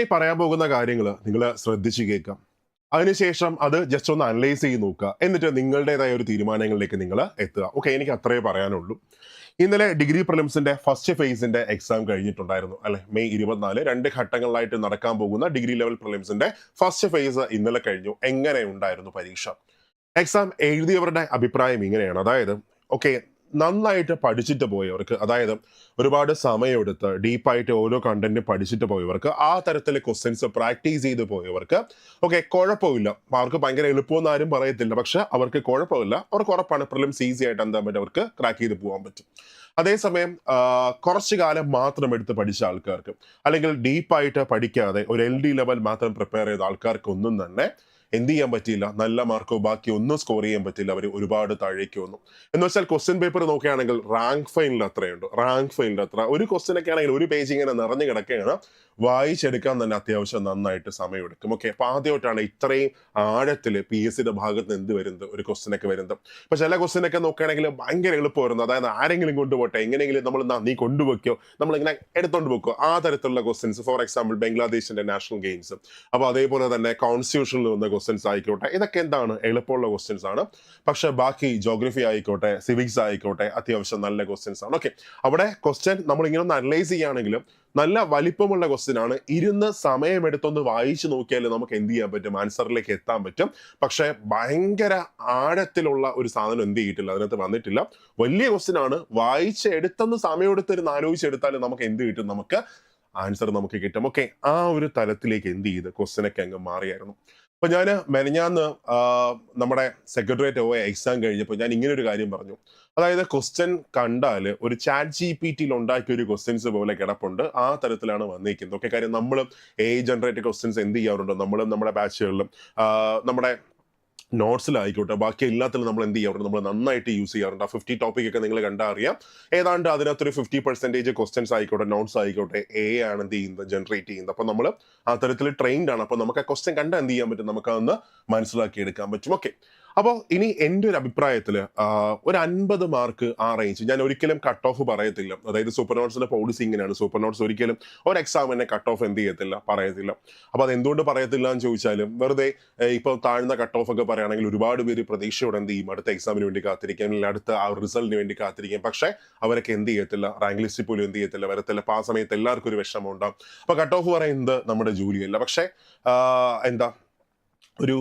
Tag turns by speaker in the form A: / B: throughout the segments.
A: ഈ പറയാൻ പോകുന്ന കാര്യങ്ങൾ നിങ്ങൾ ശ്രദ്ധിച്ചു കേൾക്കാം. അതിനുശേഷം അത് ജസ്റ്റ് ഒന്ന് അനലൈസ് ചെയ്ത് നോക്കുക. എന്നിട്ട് നിങ്ങളുടേതായ ഒരു തീരുമാനങ്ങളിലേക്ക് നിങ്ങൾ എത്തുക. ഓക്കെ എനിക്ക് അത്രേ പറയാനുള്ളൂ. ഇന്നലെ ഡിഗ്രി പ്രിലിംസിന്റെ ഫസ്റ്റ് ഫേസിന്റെ എക്സാം കഴിഞ്ഞിട്ടുണ്ടായിരുന്നു അല്ലെ? മെയ് ഇരുപത്തിനാല് രണ്ട് ഘട്ടങ്ങളിലായിട്ട് നടക്കാൻ പോകുന്ന ഡിഗ്രി ലെവൽ പ്രിലിംസിന്റെ ഫസ്റ്റ് ഫേസ് ഇന്നലെ കഴിഞ്ഞു. എങ്ങനെ ഉണ്ടായിരുന്നു പരീക്ഷ? എക്സാം എഴുതിയവരുടെ അഭിപ്രായം ഇങ്ങനെയാണ്. അതായത് ഓക്കെ നന്നായിട്ട് പഠിച്ചിട്ട് പോയവർക്ക് അതായത് ഒരുപാട് സമയമെടുത്ത് ഡീപ്പായിട്ട് ഓരോ കണ്ടന്റ് പഠിച്ചിട്ട് പോയവർക്ക് ആ തരത്തിലെ ക്വസ്റ്റ്യൻസ് പ്രാക്ടീസ് ചെയ്ത് പോയവർക്ക് ഓക്കെ കുഴപ്പമില്ല. അവർക്ക് ഭയങ്കര എളുപ്പമെന്ന് ആരും പറയത്തില്ല. പക്ഷെ അവർക്ക് കുഴപ്പമില്ല. അവർക്ക് ഉറപ്പാണ്. പ്രിലിംസ് ഈസി ആയിട്ട് എന്താ പറ്റും അവർക്ക് ക്രാക്ക് ചെയ്ത് പോകാൻ പറ്റും. അതേസമയം കുറച്ചു കാലം മാത്രം എടുത്ത് പഠിച്ച ആൾക്കാർക്ക് അല്ലെങ്കിൽ ഡീപ്പായിട്ട് പഠിക്കാതെ ഒരു എൽ ഡി ലെവൽ മാത്രം പ്രിപ്പയർ ചെയ്ത ആൾക്കാർക്കൊന്നും തന്നെ എന്ത് ചെയ്യാൻ പറ്റിയില്ല? നല്ല മാർക്കോ ബാക്കി ഒന്നും സ്കോർ ചെയ്യാൻ പറ്റില്ല അവർ ഒരുപാട് താഴേക്ക് വന്നു. എന്ന് വെച്ചാൽ ക്വസ്റ്റ്യൻ പേപ്പർ നോക്കുകയാണെങ്കിൽ റാങ്ക് ഫൈനിൽ അത്രയുണ്ട്. റാങ്ക് ഫൈനിൽ അത്ര. ഒരു ക്വസ്റ്റ്യൻ ഒക്കെ ആണെങ്കിൽ ഒരു പേജ് ഇങ്ങനെ നിറഞ്ഞു കിടക്കുകയാണ്. വായിച്ചെടുക്കാൻ തന്നെ അത്യാവശ്യം നന്നായിട്ട് സമയമെടുക്കും. ഓക്കെ അപ്പൊ ആദ്യമായിട്ടാണ് ഇത്രയും ആഴത്തിൽ പി എസ് സിയുടെ ഭാഗത്ത് നിന്ന് എന്ത് വരുന്നത്? ഒരു ക്വസ്റ്റ്യൻ ഒക്കെ വരുന്നത്. അപ്പൊ ചില ക്വസ്റ്റ്യൻ ഒക്കെ നോക്കുകയാണെങ്കിൽ ഭയങ്കര എളുപ്പമായിരുന്നു. അതായത് ആരെങ്കിലും കൊണ്ടുപോട്ടെ? എങ്ങനെയെങ്കിലും നമ്മൾ നീ നമ്മൾ ഇങ്ങനെ എടുത്തോണ്ട് വെക്കോ. ആ തരത്തിലുള്ള ക്വസ്റ്റ്യൻസ് ഫോർ എക്സാമ്പിൾ ബംഗ്ലാദേശിന്റെ നാഷണൽ ഗെയിംസ് അപ്പൊ അതേപോലെ തന്നെ കോൺസ്റ്റിറ്റ്യൂഷനിൽ വന്ന ക്വസ്റ്റ്യൻസ് ആയിക്കോട്ടെ. ഇതൊക്കെ എന്താണ്? എളുപ്പമുള്ള ക്വസ്റ്റ്യൻസ് ആണ്. പക്ഷെ ബാക്കി ജോഗ്രഫി ആയിക്കോട്ടെ സിവിക്സ് ആയിക്കോട്ടെ അത്യാവശ്യം നല്ല ക്വസ്റ്റ്യൻസ് ആണ്. ഓക്കെ അവിടെ ക്വസ്റ്റ്യൻ നമ്മൾ ഇങ്ങനെ ഒന്ന് അനലൈസ് ചെയ്യുകയാണെങ്കിലും നല്ല വലിപ്പമുള്ള ക്വസ്റ്റ്യൻ ആണ്. ഇരുന്ന് സമയമെടുത്തൊന്ന് വായിച്ചു നോക്കിയാൽ നമുക്ക് എന്ത് ചെയ്യാൻ പറ്റും? ആൻസറിലേക്ക് എത്താൻ പറ്റും. പക്ഷെ ഭയങ്കര ആഴത്തിലുള്ള ഒരു സാധനം എന്ത് ചെയ്തിട്ടില്ല? അതിനകത്ത് വന്നിട്ടില്ല. വലിയ ക്വസ്റ്റ്യൻ ആണ്. വായിച്ച് എടുത്തൊന്ന് സമയമെടുത്തിരുന്ന് ആലോചിച്ചെടുത്താൽ നമുക്ക് എന്ത് കിട്ടും? നമുക്ക് ആൻസർ നമുക്ക് കിട്ടും. ഓക്കെ ആ ഒരു തലത്തിലേക്ക് എന്ത് ചെയ്ത്? ക്വസ്റ്റ്യനൊക്കെ അങ്ങ് മാറിയായിരുന്നു. അപ്പൊ ഞാൻ മെനഞ്ഞാന്ന് നമ്മുടെ സെക്രട്ടേറിയറ്റ് പോയ എക്സാം കഴിഞ്ഞപ്പോൾ ഞാൻ ഇങ്ങനെ ഒരു കാര്യം പറഞ്ഞു. അതായത് ക്വസ്റ്റ്യൻ കണ്ടാൽ ഒരു ചാറ്റ് ജി പി ടിയിൽ ഉണ്ടാക്കിയ ഒരു ക്വസ്റ്റ്യൻസ് പോലെ കിടപ്പുണ്ട്. ആ തരത്തിലാണ് വന്നിരിക്കുന്നത്. ഓക്കെ കാര്യം നമ്മളും എ ജനറേറ്റഡ് ക്വസ്റ്റ്യൻസ് എന്ത് ചെയ്യാറുണ്ട്? നമ്മളും നമ്മുടെ ബാച്ചുകളിലും നമ്മുടെ നോട്ട്സിലായിക്കോട്ടെ. ബാക്കി എല്ലാത്തിലും നമ്മൾ എന്ത് ചെയ്യാറുണ്ട് നമ്മൾ നന്നായിട്ട് യൂസ് ചെയ്യാറുണ്ട്. ആ ഫിഫ്റ്റി ടോപ്പിക് ഒക്കെ നിങ്ങൾ കണ്ടാൽ അറിയാം. ഏതാണ്ട് അതിനകത്തൊരു ഫിഫ്റ്റി പെർസെന്റേജ് ക്വസ്റ്റൻസ് ആയിക്കോട്ടെ നോട്ട്സ് ആയിക്കോട്ടെ എ ആണ് എന്ത് ചെയ്യുന്നത് ജനറേറ്റ് ചെയ്യുന്നത്. അപ്പോൾ നമ്മൾ ആ തരത്തിൽ ട്രെയിൻഡ് ആണ്. അപ്പോൾ നമുക്ക് ആ ക്വസ്റ്റൻ കണ്ടാൽ എന്ത് ചെയ്യാൻ പറ്റും? നമുക്ക് അതൊന്ന് മനസ്സിലാക്കി എടുക്കാൻ പറ്റും. ഓക്കെ അപ്പോൾ ഇനി എന്റെ ഒരു അഭിപ്രായത്തിൽ ഒരു അൻപത് മാർക്ക് ആ റേഞ്ച് ഞാൻ ഒരിക്കലും കട്ട് ഓഫ് പറയത്തില്ല. അതായത് സൂപ്പർ നോട്ട്സിന്റെ പോളിസി ഇങ്ങനെയാണ്. സൂപ്പർ നോട്ട്സ് ഒരിക്കലും ഒരു എക്സാമിനെ കട്ട് ഓഫ് എന്ത് ചെയ്യത്തില്ല പറയത്തില്ല. അപ്പോൾ അത് എന്തുകൊണ്ട് പറയത്തില്ല എന്ന് ചോദിച്ചാലും വെറുതെ ഇപ്പോൾ താഴ്ന്ന കട്ട് ഓഫ് ഒക്കെ പറയുകയാണെങ്കിൽ ഒരുപാട് പേര് പ്രതീക്ഷയോടെ എന്ത് ചെയ്യും? അടുത്ത എക്സാമിന് വേണ്ടി കാത്തിരിക്കാം അല്ലെങ്കിൽ അടുത്ത ആ റിസൾട്ടിന് വേണ്ടി കാത്തിരിക്കാം പക്ഷേ അവരൊക്കെ എന്ത് ചെയ്യത്തില്ല? റാങ്ക് ലിസ്റ്റിൽ പോലും എന്ത് ചെയ്യത്തില്ല? വരത്തില്ല. അപ്പോൾ ആ സമയത്ത് എല്ലാവർക്കും ഒരു വിഷമം അപ്പോൾ കട്ട് ഓഫ് പറയുന്നത് നമ്മുടെ ജോലിയല്ല. പക്ഷേ എന്താ ഒരു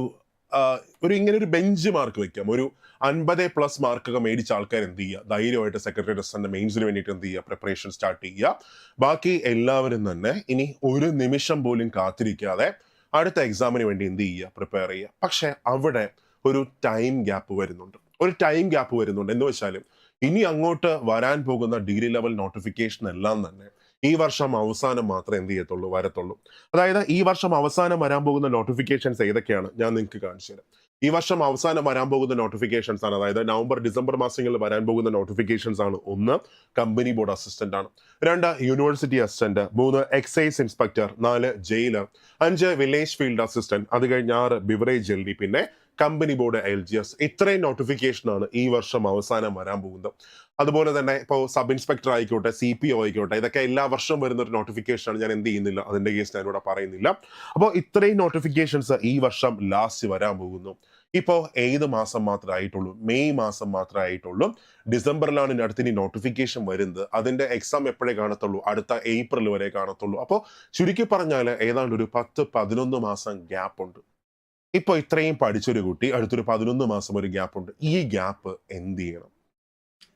A: ഒരു ഇങ്ങനെ ഒരു ബെഞ്ച് മാർക്ക് വെക്കാം. ഒരു അൻപത് പ്ലസ് മാർക്കൊക്കെ മേടിച്ച ആൾക്കാർ എന്ത് ചെയ്യുക? ധൈര്യമായിട്ട് സെക്രട്ടറി ടെസ്റ്റിന്റെ മെയിൻസിന് വേണ്ടിയിട്ട് എന്ത് ചെയ്യുക? പ്രിപ്പറേഷൻ സ്റ്റാർട്ട് ചെയ്യുക. ബാക്കി എല്ലാവരും തന്നെ ഇനി ഒരു നിമിഷം പോലും കാത്തിരിക്കാതെ അടുത്ത എക്സാമിന് വേണ്ടി എന്ത് ചെയ്യുക? പ്രിപ്പയർ ചെയ്യുക. പക്ഷെ അവിടെ ഒരു ടൈം ഗ്യാപ്പ് വരുന്നുണ്ട്. ഒരു ടൈം ഗ്യാപ്പ് വരുന്നുണ്ട്. എന്ന് വെച്ചാലും ഇനി അങ്ങോട്ട് വരാൻ പോകുന്ന ഡിഗ്രി ലെവൽ നോട്ടിഫിക്കേഷൻ എല്ലാം തന്നെ ഈ വർഷം അവസാനം മാത്രമേ എന്ത് ചെയ്യത്തുള്ളൂ വരത്തുള്ളൂ. അതായത് ഈ വർഷം അവസാനം വരാൻ പോകുന്ന നോട്ടിഫിക്കേഷൻസ് ഏതൊക്കെയാണ്? ഞാൻ നിങ്ങൾക്ക് കാണിച്ചു തരാം. ഈ വർഷം അവസാനം വരാൻ പോകുന്ന നോട്ടിഫിക്കേഷൻസ് ആണ്. അതായത് നവംബർ ഡിസംബർ മാസങ്ങളിൽ വരാൻ പോകുന്ന നോട്ടിഫിക്കേഷൻസ് ആണ്. ഒന്ന് കമ്പനി ബോർഡ് അസിസ്റ്റന്റ് ആണ്. രണ്ട് യൂണിവേഴ്സിറ്റി അസിസ്റ്റന്റ് മൂന്ന് എക്സൈസ് ഇൻസ്പെക്ടർ നാല് ജയിലർ അഞ്ച് വില്ലേജ് ഫീൽഡ് അസിസ്റ്റന്റ് അത് കഴിഞ്ഞ് ആറ് ബിവറേജ് എൽ ഡി പിന്നെ company board L G S ഇത്രയും നോട്ടിഫിക്കേഷൻ ആണ് ഈ വർഷം അവസാനം വരാൻ പോകുന്നത്. അതുപോലെ തന്നെ ഇപ്പോൾ സബ് ഇൻസ്പെക്ടർ ആയിക്കോട്ടെ സി പി ഒ ആയിക്കോട്ടെ ഇതൊക്കെ എല്ലാ വർഷവും വരുന്ന ഒരു നോട്ടിഫിക്കേഷനാണ് ഞാൻ എന്ത് ചെയ്യുന്നില്ല അതിന്റെ കേസ് ഞാൻ ഇവിടെ പറയുന്നില്ല. അപ്പോൾ ഇത്രയും നോട്ടിഫിക്കേഷൻസ് ഈ വർഷം ലാസ്റ്റ് വരാൻ പോകുന്നു. ഇപ്പോൾ ഏത് മാസം മാത്രമേ ആയിട്ടുള്ളൂ? മെയ് മാസം മാത്രമേ ആയിട്ടുള്ളൂ. ഡിസംബറിലാണ് അടുത്ത ഇനി നോട്ടിഫിക്കേഷൻ വരുന്നത്. അതിന്റെ എക്സാം എപ്പോഴേ കാണത്തുള്ളൂ? അടുത്ത ഏപ്രിൽ വരെ കാണത്തുള്ളൂ. അപ്പോൾ ചുരുക്കി പറഞ്ഞാൽ ഏതാണ്ട് ഒരു പത്ത് പതിനൊന്ന് മാസം ഗ്യാപ്പ് ഉണ്ട്. ഇപ്പോൾ ഇത്രയും പഠിച്ചൊരു കുട്ടി അടുത്തൊരു പതിനൊന്ന് മാസം ഒരു ഗ്യാപ്പ് ഉണ്ട്. ഈ ഗ്യാപ്പ് എന്ത് ചെയ്യണം?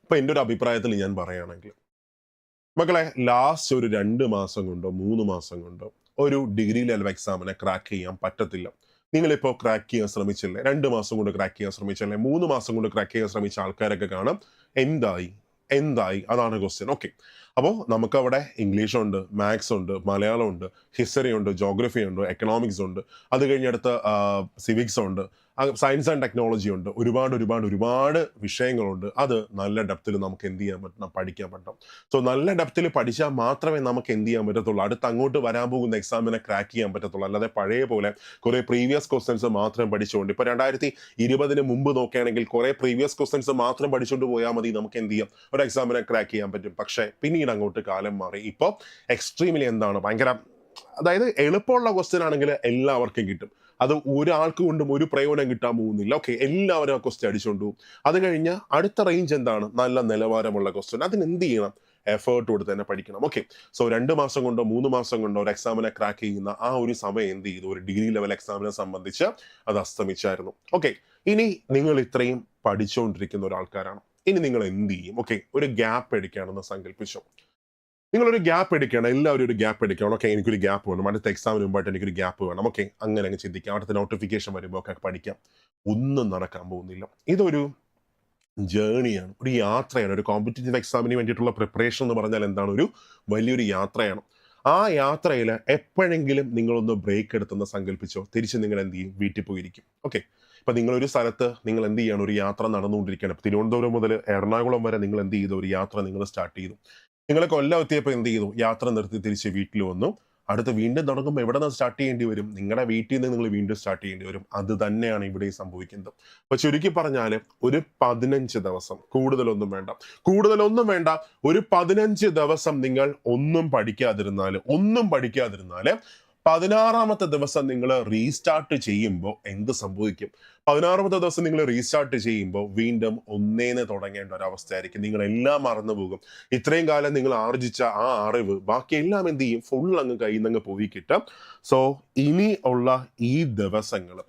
A: ഇപ്പൊ എന്റെ ഒരു അഭിപ്രായത്തിൽ ഞാൻ പറയുകയാണെങ്കിൽ മക്കളെ ലാസ്റ്റ് ഒരു രണ്ട് മാസം കൊണ്ടോ മൂന്ന് മാസം കൊണ്ടോ ഒരു ഡിഗ്രി ലെവൽ എക്സാമിനെ ക്രാക്ക് ചെയ്യാൻ പറ്റത്തില്ല. നിങ്ങളിപ്പോൾ ക്രാക്ക് ചെയ്യാൻ ശ്രമിച്ചില്ലേ? രണ്ട് മാസം കൊണ്ട് ക്രാക്ക് ചെയ്യാൻ ശ്രമിച്ചല്ലേ? മൂന്ന് മാസം കൊണ്ട് ക്രാക്ക് ചെയ്യാൻ ശ്രമിച്ച ആൾക്കാരൊക്കെ കാണാം. എന്തായി? എന്തായി? അതാണ് ക്വസ്റ്റ്യൻ ഓക്കെ അപ്പോൾ നമുക്കവിടെ ഇംഗ്ലീഷുണ്ട് മാത്സ് ഉണ്ട് മലയാളം ഉണ്ട് ഹിസ്റ്ററി ഉണ്ട് ജോഗ്രഫി ഉണ്ട്. എക്കണോമിക്സ് ഉണ്ട് അത് കഴിഞ്ഞടുത്ത് സിവിക്സ് ഉണ്ട്. സയൻസ് ആൻഡ് ടെക്നോളജി ഉണ്ട്. ഒരുപാട് ഒരുപാട് ഒരുപാട് വിഷയങ്ങളുണ്ട്. അത് നല്ല ഡെപ്തിൽ നമുക്ക് എന്ത് ചെയ്യാൻ പറ്റണം? പഠിക്കാൻ പറ്റണം. സോ നല്ല ഡെപ്തിൽ പഠിച്ചാൽ മാത്രമേ നമുക്ക് എന്ത് ചെയ്യാൻ പറ്റത്തുള്ളൂ. അടുത്ത് അങ്ങോട്ട് വരാൻ പോകുന്ന എക്സാമിനെ ക്രാക്ക് ചെയ്യാൻ പറ്റത്തുള്ളൂ. അല്ലാതെ പഴയ പോലെ കുറേ പ്രീവിയസ് ക്വസ്റ്റൻസ് മാത്രം പഠിച്ചുകൊണ്ട് ഇപ്പൊ രണ്ടായിരത്തി ഇരുപതിന് മുമ്പ് നോക്കുകയാണെങ്കിൽ കുറേ പ്രീവിയസ് ക്വസ്റ്റൻസ് മാത്രം പഠിച്ചുകൊണ്ട് പോയാൽ മതി നമുക്ക് എന്ത് ചെയ്യാം? ഒരു എക്സാമിനെ ക്രാക്ക് ചെയ്യാൻ പറ്റും. പക്ഷേ പിന്നീട് അങ്ങോട്ട് കാലം മാറി. ഇപ്പോൾ എക്സ്ട്രീമിലി എന്താണ്? ഭയങ്കര അതായത് എളുപ്പമുള്ള ക്വസ്റ്റ്യൻ ആണെങ്കിൽ എല്ലാവർക്കും കിട്ടും. അത് ഒരാൾക്ക് കൊണ്ടും ഒരു പ്രയോജനം കിട്ടാൻ പോകുന്നില്ല. ഓക്കെ എല്ലാവരും ആ ക്വസ്റ്റ്യൻ അടിച്ചുകൊണ്ട് അത് കഴിഞ്ഞ അടുത്ത റേഞ്ച് എന്താണ്? നല്ല നിലവാരമുള്ള ക്വസ്റ്റ്യൻ അതിന് എന്ത് ചെയ്യണം? എഫേർട്ട് കൊടുത്ത് തന്നെ പഠിക്കണം. ഓക്കെ സോ രണ്ട് മാസം കൊണ്ടോ മൂന്ന് മാസം കൊണ്ടോ ഒരു എക്സാമിനെ ക്രാക്ക് ചെയ്യുന്ന ആ ഒരു സമയം എന്ത് ചെയ്തു? ഒരു ഡിഗ്രി ലെവൽ എക്സാമിനെ സംബന്ധിച്ച് അത് അസ്തമിച്ചായിരുന്നു. ഓക്കെ ഇനി നിങ്ങൾ ഇത്രയും പഠിച്ചുകൊണ്ടിരിക്കുന്ന ഒരാൾക്കാരാണ്. ഇനി നിങ്ങൾ എന്ത് ചെയ്യും? ഓക്കെ ഒരു ഗ്യാപ്പ് എടുക്കുകയാണെന്ന് സങ്കല്പിച്ചു നിങ്ങളൊരു ഗ്യാപ്പ് എടുക്കണം എല്ലാവരും ഒരു ഗ്യാപ്പ് എടുക്കണം. ഓക്കെ എനിക്കൊരു ഗ്യാപ്പ് വേണം. അടുത്ത എക്സാമിന് മുമ്പായിട്ട് എനിക്കൊരു ഗ്യാപ്പ് വേണം. ഓക്കെ അങ്ങനെ അങ്ങ് ചിന്തിക്കാം. അടുത്ത നോട്ടിഫിക്കേഷൻ വരുമ്പോൾ ഒക്കെ പഠിക്കാം. ഒന്നും നടക്കാൻ പോകുന്നില്ല. ഇതൊരു ജേണിയാണ് ഒരു യാത്രയാണ്. ഒരു കോമ്പറ്റേറ്റീവ് എക്സാമിന് വേണ്ടിയിട്ടുള്ള പ്രിപ്പറേഷൻ എന്ന് പറഞ്ഞാൽ എന്താണ്? ഒരു വലിയൊരു യാത്രയാണ്. ആ യാത്രയിൽ എപ്പോഴെങ്കിലും നിങ്ങളൊന്ന് ബ്രേക്ക് എടുത്തെന്ന് സങ്കല്പിച്ചോ തിരിച്ച് നിങ്ങൾ എന്ത് ചെയ്യും? വീട്ടിൽ പോയിരിക്കും. ഓക്കെ ഇപ്പൊ നിങ്ങളൊരു സ്ഥലത്ത് നിങ്ങൾ എന്ത് ചെയ്യണം? ഒരു യാത്ര നടന്നുകൊണ്ടിരിക്കുകയാണ്. തിരുവനന്തപുരം മുതൽ എറണാകുളം വരെ നിങ്ങൾ എന്ത് ചെയ്തു? ഒരു യാത്ര നിങ്ങൾ സ്റ്റാർട്ട് ചെയ്തു. നിങ്ങൾ കൊല്ലം എത്തിയപ്പോൾ എന്ത് ചെയ്തു? യാത്ര നിർത്തി തിരിച്ച് വീട്ടിൽ വന്നു. അടുത്ത് വീണ്ടും തുടങ്ങുമ്പോൾ എവിടെ നിന്ന് സ്റ്റാർട്ട് ചെയ്യേണ്ടി വരും? നിങ്ങളുടെ വീട്ടിൽ നിന്ന് നിങ്ങൾ വീണ്ടും സ്റ്റാർട്ട് ചെയ്യേണ്ടി വരും. അത് തന്നെയാണ് ഇവിടെ സംഭവിക്കുന്നത്. അപ്പൊ ചുരുക്കി പറഞ്ഞാൽ ഒരു പതിനഞ്ച് ദിവസം കൂടുതലൊന്നും വേണ്ട. കൂടുതലൊന്നും വേണ്ട. ഒരു പതിനഞ്ച് ദിവസം നിങ്ങൾ ഒന്നും പഠിക്കാതിരുന്നാൽ ഒന്നും പഠിക്കാതിരുന്നാൽ പതിനാറാമത്തെ ദിവസം നിങ്ങൾ റീസ്റ്റാർട്ട് ചെയ്യുമ്പോൾ എന്ത് സംഭവിക്കും? പതിനാറാമത്തെ ദിവസം നിങ്ങൾ റീസ്റ്റാർട്ട് ചെയ്യുമ്പോൾ വീണ്ടും ഒന്നേന്ന് തുടങ്ങേണ്ട ഒരു അവസ്ഥയായിരിക്കും നിങ്ങൾ എല്ലാം മറന്നു പോകും. ഇത്രയും കാലം നിങ്ങൾ ആർജിച്ച ആ അറിവ് ബാക്കി എല്ലാം എന്ത് ചെയ്യും? ഫുൾ അങ്ങ് കയ്യിൽ നിന്ന് പോയി കിട്ടും സോ ഇനി ഉള്ള ഈ ദിവസങ്ങൾ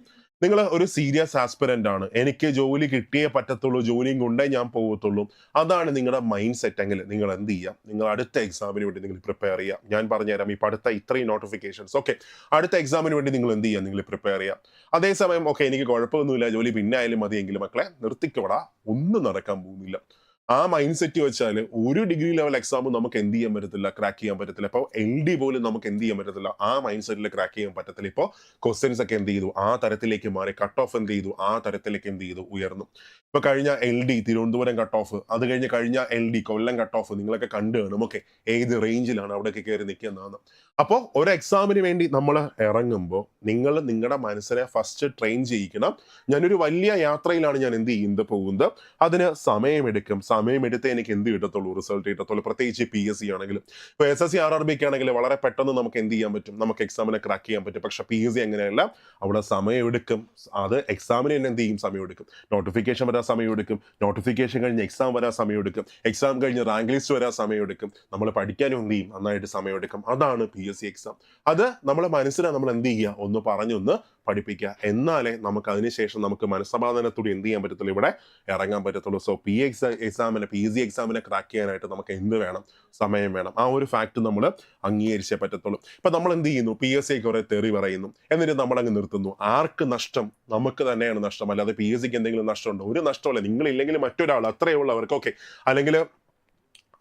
A: നിങ്ങൾ ഒരു സീരിയസ് ആസ്പിരന്റ് ആണ്. എനിക്ക് ജോലി കിട്ടിയേ പറ്റത്തുള്ളൂ ജോലിയും കൊണ്ടേ ഞാൻ പോകത്തുള്ളൂ. അതാണ് നിങ്ങളുടെ മൈൻഡ് സെറ്റ് എങ്കിൽ നിങ്ങൾ എന്ത് ചെയ്യാം? നിങ്ങൾ അടുത്ത എക്സാമിന് വേണ്ടി നിങ്ങൾ പ്രിപ്പയർ ചെയ്യാം. ഞാൻ പറഞ്ഞുതരാം ഈ അടുത്ത ഇത്രയും നോട്ടിഫിക്കേഷൻസ് ഓക്കെ അടുത്ത എക്സാമിന് വേണ്ടി നിങ്ങൾ എന്ത് ചെയ്യാം? നിങ്ങൾ പ്രിപ്പയർ ചെയ്യാം. അതേസമയം ഓക്കെ എനിക്ക് കുഴപ്പമൊന്നുമില്ല ജോലി പിന്നെ ആയാലും മതിയെങ്കിലും മക്കളെ നിർത്തിക്കോടാ. ഒന്നും നടക്കാൻ പോകുന്നില്ല. ആ മൈൻഡ് സെറ്റ് വെച്ചാൽ ഒരു ഡിഗ്രി ലെവൽ എക്സാമും നമുക്ക് എന്ത് ചെയ്യാൻ പറ്റത്തില്ല ക്രാക്ക് ചെയ്യാൻ പറ്റത്തില്ല. ഇപ്പോൾ എൽ ഡി പോലും നമുക്ക് എന്ത് ചെയ്യാൻ പറ്റത്തില്ല. ആ മൈൻഡ് സെറ്റിൽ ക്രാക്ക് ചെയ്യാൻ പറ്റത്തില്ല. ഇപ്പോൾ ക്വസ്റ്റ്യൻസ് ഒക്കെ എന്ത് ചെയ്തു? ആ തരത്തിലേക്ക് മാറി കട്ട് ഓഫ് എന്ത് ചെയ്തു? ആ തരത്തിലേക്ക് എന്ത് ചെയ്തു? ഉയർന്നു. ഇപ്പൊ കഴിഞ്ഞ L D Thiruvananthapuram cut off അത് കഴിഞ്ഞ് കഴിഞ്ഞ L D Kollam cut off നിങ്ങളൊക്കെ കണ്ടു കാണും. ഓക്കെ. ഏത് റേഞ്ചിലാണ് അവിടെയൊക്കെ കയറി നിൽക്കുന്നതെന്ന് അപ്പോൾ ഒരു എക്സാമിന് വേണ്ടി നമ്മൾ ഇറങ്ങുമ്പോൾ നിങ്ങൾ നിങ്ങളുടെ മനസ്സിനെ ഫസ്റ്റ് ട്രെയിൻ ചെയ്യിക്കണം. ഞാനൊരു വലിയ യാത്രയിലാണ് ഞാൻ എന്ത് ചെയ്യുന്നത്? പോകുന്നത്. അതിന് സമയമെടുക്കും. സമയമെടുത്ത് എനിക്ക് എന്ത് കിട്ടത്തുള്ളൂ? റിസൾട്ട് കിട്ടത്തുള്ളൂ. പ്രത്യേകിച്ച് പി എസ് സി ആണെങ്കിലും. ഇപ്പോൾ S S C R R B ഒക്കെ ആണെങ്കിൽ വളരെ പെട്ടെന്ന് നമുക്ക് എന്ത് ചെയ്യാൻ പറ്റും? നമുക്ക് എക്സാമിനെ ക്രാക്ക് ചെയ്യാൻ പറ്റും. പക്ഷെ പി എസ് സി അങ്ങനെയല്ല അവിടെ സമയമെടുക്കും അത് എക്സാമിന് തന്നെ എന്ത് ചെയ്യും? സമയം എടുക്കും. നോട്ടിഫിക്കേഷൻ വരാൻ സമയമെടുക്കും നോട്ടിഫിക്കേഷൻ കഴിഞ്ഞ് എക്സാം വരാൻ സമയമെടുക്കും എക്സാം കഴിഞ്ഞ് റാങ്ക് ലിസ്റ്റ് വരാൻ സമയമെടുക്കും നമ്മൾ പഠിക്കാനും എന്ത് ചെയ്യും? നന്നായിട്ട് സമയമെടുക്കും അതാണ് പി എസ് സി എക്സാം അത് നമ്മളെ മനസ്സിനെ നമ്മൾ എന്ത് ചെയ്യുക? ഒന്ന് പറഞ്ഞൊന്ന് പഠിപ്പിക്കുക. എന്നാലേ നമുക്ക് അതിനുശേഷം നമുക്ക് മനസ്സമാധാനത്തോടെ എന്ത് ചെയ്യാൻ പറ്റത്തുള്ളൂ? ഇവിടെ ഇറങ്ങാൻ പറ്റത്തുള്ളൂ. സോ പി എക്സാം എക്സാമിനെ പി ജി എക്സാമിനെ ക്രാക്ക് ചെയ്യാനായിട്ട് നമുക്ക് എന്ത് വേണം? സമയം വേണം. ആ ഒരു ഫാക്ട് നമ്മൾ അംഗീകരിച്ചേ പറ്റത്തുള്ളൂ. ഇപ്പം നമ്മൾ എന്ത് ചെയ്യുന്നു? പി എസ് സിക്ക് കുറെ തെറി പറയുന്നു. എന്നിട്ട് നമ്മൾ അങ്ങ് നിർത്തുന്നു. ആർക്ക് നഷ്ടം? നമുക്ക് തന്നെയാണ് നഷ്ടം. അല്ലാതെ പി എസ് സിക്ക് എന്തെങ്കിലും നഷ്ടമുണ്ടോ? ഒരു നഷ്ടമല്ല നിങ്ങളില്ലെങ്കിൽ മറ്റൊരാൾ അത്രയേ ഉള്ളൂ അവർക്ക്. ഓക്കെ അല്ലെങ്കിൽ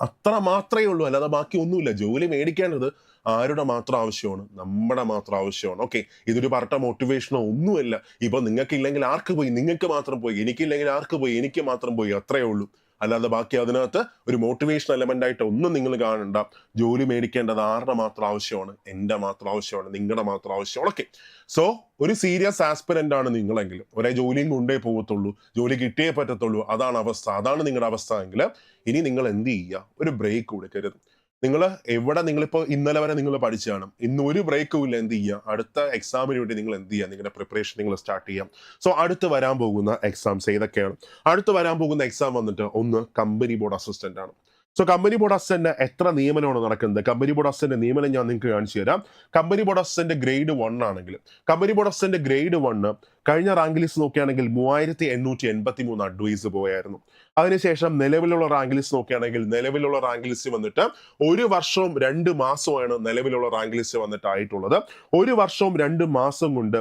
A: അത്ര മാത്രമേ ഉള്ളൂ. അല്ലാതെ ബാക്കി ഒന്നുമില്ല ജോലി മേടിക്കേണ്ടത് ആരുടെ മാത്രം ആവശ്യമാണ്? നമ്മുടെ മാത്രം ആവശ്യമാണ്. ഓക്കെ ഇതൊരു പറഞ്ഞ മോട്ടിവേഷനോ ഒന്നുമല്ല. ഇപ്പൊ നിങ്ങൾക്ക് ഇല്ലെങ്കിൽ ആർക്ക് പോയി? നിങ്ങൾക്ക് മാത്രം പോയി. എനിക്കില്ലെങ്കിൽ ആർക്ക് പോയി? എനിക്ക് മാത്രം പോയി. അത്രയേ ഉള്ളൂ. അല്ലാതെ ബാക്കി അതിനകത്ത് ഒരു മോട്ടിവേഷൻ എലമെന്റ് ആയിട്ട് ഒന്നും നിങ്ങൾ കാണണ്ട. ജോലി മേടിക്കേണ്ടത് ആരുടെ മാത്രം ആവശ്യമാണ്? എന്റെ മാത്രം ആവശ്യമാണ്. നിങ്ങളുടെ മാത്രം ആവശ്യമാണ്. ഓക്കെ സോ ഒരു സീരിയസ് ആസ്പിരന്റ് ആണ് നിങ്ങളെങ്കിൽ. ഒരേ ജോലിയും കൊണ്ടേ പോകത്തുള്ളൂ. ജോലി കിട്ടിയേ പറ്റത്തുള്ളൂ. അതാണ് അവസ്ഥ. അതാണ് നിങ്ങളുടെ അവസ്ഥ എങ്കിൽ ഇനി നിങ്ങൾ എന്ത് ചെയ്യുക? ഒരു ബ്രേക്ക് കൊടുക്കരുത് നിങ്ങൾ എവിടെ നിങ്ങളിപ്പോൾ ഇന്നലെ വരെ നിങ്ങൾ പഠിച്ചതാണ്. ഇന്ന് ഒരു ബ്രേക്കും ഇല്ല എന്ത് ചെയ്യുക അടുത്ത എക്സാമിന് വേണ്ടി നിങ്ങൾ എന്ത് ചെയ്യുക നിങ്ങളുടെ പ്രിപ്പറേഷൻ നിങ്ങൾ സ്റ്റാർട്ട് ചെയ്യാം. സോ അടുത്ത് വരാൻ പോകുന്ന എക്സാംസ് ഏതൊക്കെയാണ്? അടുത്ത് വരാൻ പോകുന്ന എക്സാം വന്നിട്ട് ഒന്ന് കമ്പനി ബോർഡ് അസിസ്റ്റന്റ് ആണ്. സോ കമ്പനി ബോർഡ് അസിസ്റ്റന്റ് എത്ര നിയമനമാണ് നടക്കുന്നത്? കമ്പനി ബോർഡ് അസിസ്റ്റന്റ് നിയമനം ഞാൻ നിങ്ങൾക്ക് കാണിച്ചു തരാം. Company board assistant grade one ആണെങ്കിൽ company board assistant grade one കഴിഞ്ഞ റാങ്ക് ലിസ്റ്റ് നോക്കുകയാണെങ്കിൽ മൂവായിരത്തി എണ്ണൂറ്റി എൺപത്തി മൂന്ന് അഡ്വൈസ് പോയായിരുന്നു. അതിനുശേഷം നിലവിലുള്ള റാങ്ക് ലിസ്റ്റ് നോക്കുകയാണെങ്കിൽ നിലവിലുള്ള റാങ്ക് ലിസ്റ്റ് വന്നിട്ട് ഒരു വർഷവും രണ്ട് മാസമാണ് നിലവിലുള്ള റാങ്ക് ലിസ്റ്റ് വന്നിട്ട് ആയിട്ടുള്ളത് ഒരു വർഷവും രണ്ട് മാസം കൊണ്ട്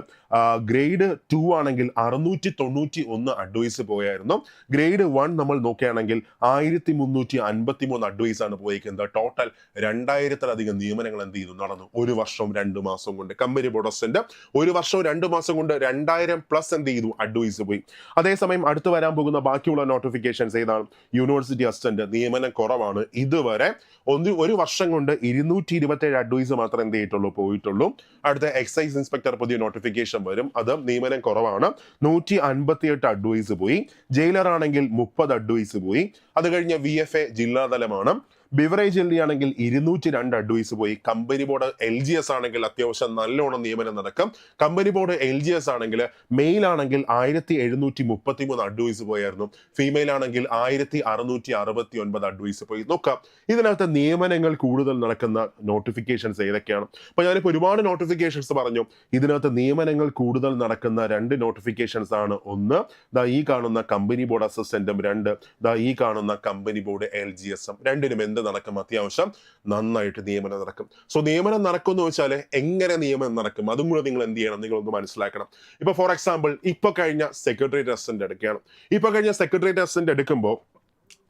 A: ഗ്രേഡ് ടു ആണെങ്കിൽ അറുന്നൂറ്റി തൊണ്ണൂറ്റി ഒന്ന് അഡ്വൈസ് പോയായിരുന്നു. ഗ്രേഡ് വൺ നമ്മൾ നോക്കുകയാണെങ്കിൽ ആയിരത്തി മുന്നൂറ്റി അൻപത്തി മൂന്ന് അഡ്വൈസ് ആണ് പോയിരിക്കുന്നത് ടോട്ടൽ രണ്ടായിരത്തിലധികം നിയമനങ്ങൾ എന്ത് ചെയ്തു? നടന്നു. ഒരു വർഷവും രണ്ട് മാസം കൊണ്ട്. കമ്പനി ബോഡസിന്റെ ഒരു വർഷവും രണ്ട് മാസം കൊണ്ട് രണ്ടായിരം പ്ലസ് എന്ത് ചെയ്തു? അഡ്വൈസ് പോയി. അതേസമയം അടുത്ത് വരാൻ പോകുന്ന ബാക്കിയുള്ള നോട്ടിഫിക്കേഷൻസ് ഏതാണ്? യൂണിവേഴ്സിറ്റി അസിസ്റ്റന്റ് നിയമനം കുറവാണ്. ഇതുവരെ ഒന്ന് ഒരു വർഷം കൊണ്ട് ഇരുന്നൂറ്റി ഇരുപത്തേഴ് അഡ്വൈസ് മാത്രമേ എന്ത് ചെയ്തിട്ടുള്ളൂ? പോയിട്ടുള്ളൂ. അടുത്ത എക്സൈസ് ഇൻസ്പെക്ടർ പുതിയ നോട്ടിഫിക്കേഷൻ വരും. അത് നിയമനം കുറവാണ്. നൂറ്റി അൻപത്തിയെട്ട് അഡ്വൈസ് പോയി. ജയിലർ ആണെങ്കിൽ മുപ്പത് അഡ്വൈസ് പോയി. അത് കഴിഞ്ഞ് വി എഫ് എ ജില്ലാതലമാണ്. ബിവറേജ് എൽ ഡി ആണെങ്കിൽ ഇരുന്നൂറ്റി രണ്ട് അഡ്വൈസ് പോയി. Company board L G S ആണെങ്കിൽ അത്യാവശ്യം നല്ലോണം നിയമനം നടക്കും. Company board L G S ആണെങ്കിൽ മെയിൽ ആണെങ്കിൽ ആയിരത്തി എഴുന്നൂറ്റി മുപ്പത്തി മൂന്ന് അഡ്വൈസ് പോയായിരുന്നു. ഫീമെയിൽ ആണെങ്കിൽ ആയിരത്തി അറുന്നൂറ്റി അറുപത്തി ഒൻപത് അഡ്വൈസ് പോയി. നോക്കാം. ഇതിനകത്ത് നിയമനങ്ങൾ കൂടുതൽ നടക്കുന്ന നോട്ടിഫിക്കേഷൻസ് ഏതൊക്കെയാണ്? അപ്പൊ ഞാനിപ്പോൾ ഒരുപാട് നോട്ടിഫിക്കേഷൻസ് പറഞ്ഞു. ഇതിനകത്ത് നിയമനങ്ങൾ കൂടുതൽ നടക്കുന്ന രണ്ട് നോട്ടിഫിക്കേഷൻസ് ആണ് ഒന്ന്. ദാ ഈ കാണുന്ന കമ്പനി ബോർഡ് അസിസ്റ്റന്റും രണ്ട്. ദാ ഈ കാണുന്ന കമ്പനി ബോർഡ് എൽ ജി എസും രണ്ടിനും എന്ത് നടക്കും അത്യാവശ്യം നന്നായിട്ട് നിയമനം നടക്കും. സോ നിയമനം നടക്കും എന്ന് വെച്ചാൽ എങ്ങനെ നിയമനം നടക്കും? അതും കൂടെ നിങ്ങൾ എന്ത് ചെയ്യണം? നിങ്ങളൊന്ന് മനസ്സിലാക്കണം. ഇപ്പൊ ഫോർ എക്സാമ്പിൾ ഇപ്പൊ കഴിഞ്ഞ സെക്രട്ടറി അസിസ്റ്റന്റ് എടുക്കുകയാണ്. ഇപ്പൊ കഴിഞ്ഞ സെക്രട്ടറി അസിസ്റ്റന്റ് എടുക്കുമ്പോൾ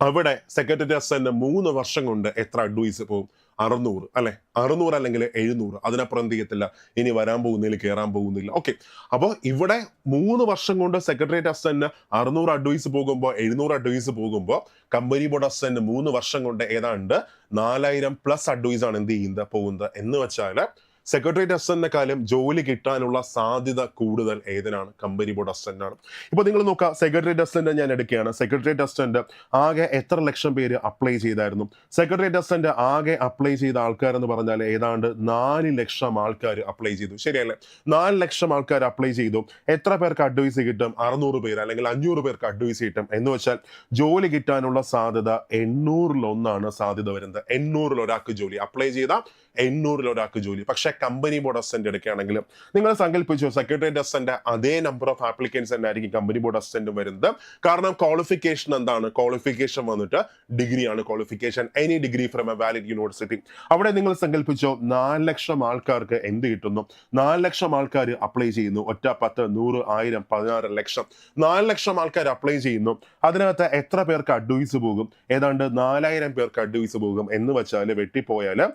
A: അവിടെ സെക്രട്ടറി തന്നെ മൂന്ന് വർഷം കൊണ്ട് എത്ര അഡ്വൈസ് പോകും അറുന്നൂറ് അല്ലെ? അറുന്നൂറ് അല്ലെങ്കിൽ എഴുന്നൂറ്. അതിനപ്പുറം എന്ത് ചെയ്യത്തില്ല? ഇനി വരാൻ പോകുന്നില്ല കയറാൻ പോകുന്നില്ല. ഓക്കെ അപ്പോൾ ഇവിടെ മൂന്ന് വർഷം കൊണ്ട് സെക്രട്ടേറിയറ്റ് അസിസ്റ്റന്റ് അറുന്നൂറ് അഡ്വൈസ് പോകുമ്പോൾ എഴുന്നൂറ് അഡ്വൈസ് പോകുമ്പോൾ കമ്പനി ബോർഡ് അസിസ്റ്റന്റ് മൂന്ന് വർഷം കൊണ്ട് ഏതാണ്ട് നാലായിരം പ്ലസ് അഡ്വൈസ് ആണ് എന്ത് ചെയ്യുന്നത് പോകുന്നത്. എന്ന് വെച്ചാൽ സെക്രട്ടേറിയറ്റ് അസിസ്റ്റന്റിനെക്കാളും ജോലി കിട്ടാനുള്ള സാധ്യത കൂടുതൽ ഏതിനാണ്? കമ്പനി ബോർഡ് അസിസ്റ്റന്റാണ് ഇപ്പൊ നിങ്ങൾ നോക്കുക സെക്രട്ടേറിയറ്റ് അസിസ്റ്റന്റ് ഞാൻ എടുക്കുകയാണ്. സെക്രട്ടേറിയറ്റ് അസിസ്റ്റന്റ് ആകെ എത്ര ലക്ഷം പേര് അപ്ലൈ ചെയ്തായിരുന്നു? സെക്രട്ടേറിയറ്റ് അസിസ്റ്റന്റ് ആകെ അപ്ലൈ ചെയ്ത ആൾക്കാർ എന്ന് പറഞ്ഞാൽ ഏതാണ്ട് നാല് ലക്ഷം ആൾക്കാർ അപ്ലൈ ചെയ്തു. ശരിയല്ലേ? നാല് ലക്ഷം ആൾക്കാർ അപ്ലൈ ചെയ്തു. എത്ര പേർക്ക് അഡ്വൈസ് കിട്ടും? അറുന്നൂറ് പേര് അല്ലെങ്കിൽ അഞ്ഞൂറ് പേർക്ക് അഡ്വൈസ് കിട്ടും. എന്ന് വെച്ചാൽ ജോലി കിട്ടാനുള്ള സാധ്യത എണ്ണൂറിലൊന്നാണ് സാധ്യത വരുന്നത്. എണ്ണൂറിൽ ഒരാൾക്ക് ജോലി. അപ്ലൈ ചെയ്ത എണ്ണൂറിൽ ഒരാൾക്ക് ജോലി. പക്ഷേ കമ്പനി ബോർഡ് അസിസ്റ്റന്റ് എടുക്കുകയാണെങ്കിൽ നിങ്ങൾ സങ്കല്പിച്ചു സെക്രട്ടേറിയറ്റ് അസിസ്റ്റന്റ് അതേ നമ്പർ ഓഫ് ആപ്ലിക്കൻസ് തന്നെ ആയിരിക്കും കമ്പനി ബോർഡ് അസിസ്റ്റന്റ് വരുന്നത്. കാരണം ക്വാളിഫിക്കേഷൻ എന്താണ്? ക്വാളിഫിക്കേഷൻ വന്നിട്ട് ഡിഗ്രിയാണ് qualification any degree from a valid university അവിടെ നിങ്ങൾ സങ്കല്പിച്ചോ നാല് ലക്ഷം ആൾക്കാർക്ക് എന്ത് കിട്ടുന്നു? നാല് ലക്ഷം ആൾക്കാർ അപ്ലൈ ചെയ്യുന്നു. ഒറ്റ പത്ത് നൂറ് ആയിരം പതിനാറ് ലക്ഷം. നാല് ലക്ഷം ആൾക്കാർ അപ്ലൈ ചെയ്യുന്നു. അതിനകത്ത് എത്ര പേർക്ക് അഡ്വൈസ് പോകും? ഏതാണ്ട് നാലായിരം പേർക്ക് അഡ്വൈസ് പോകും. എന്ന് വെച്ചാൽ വെട്ടിപ്പോയാൽ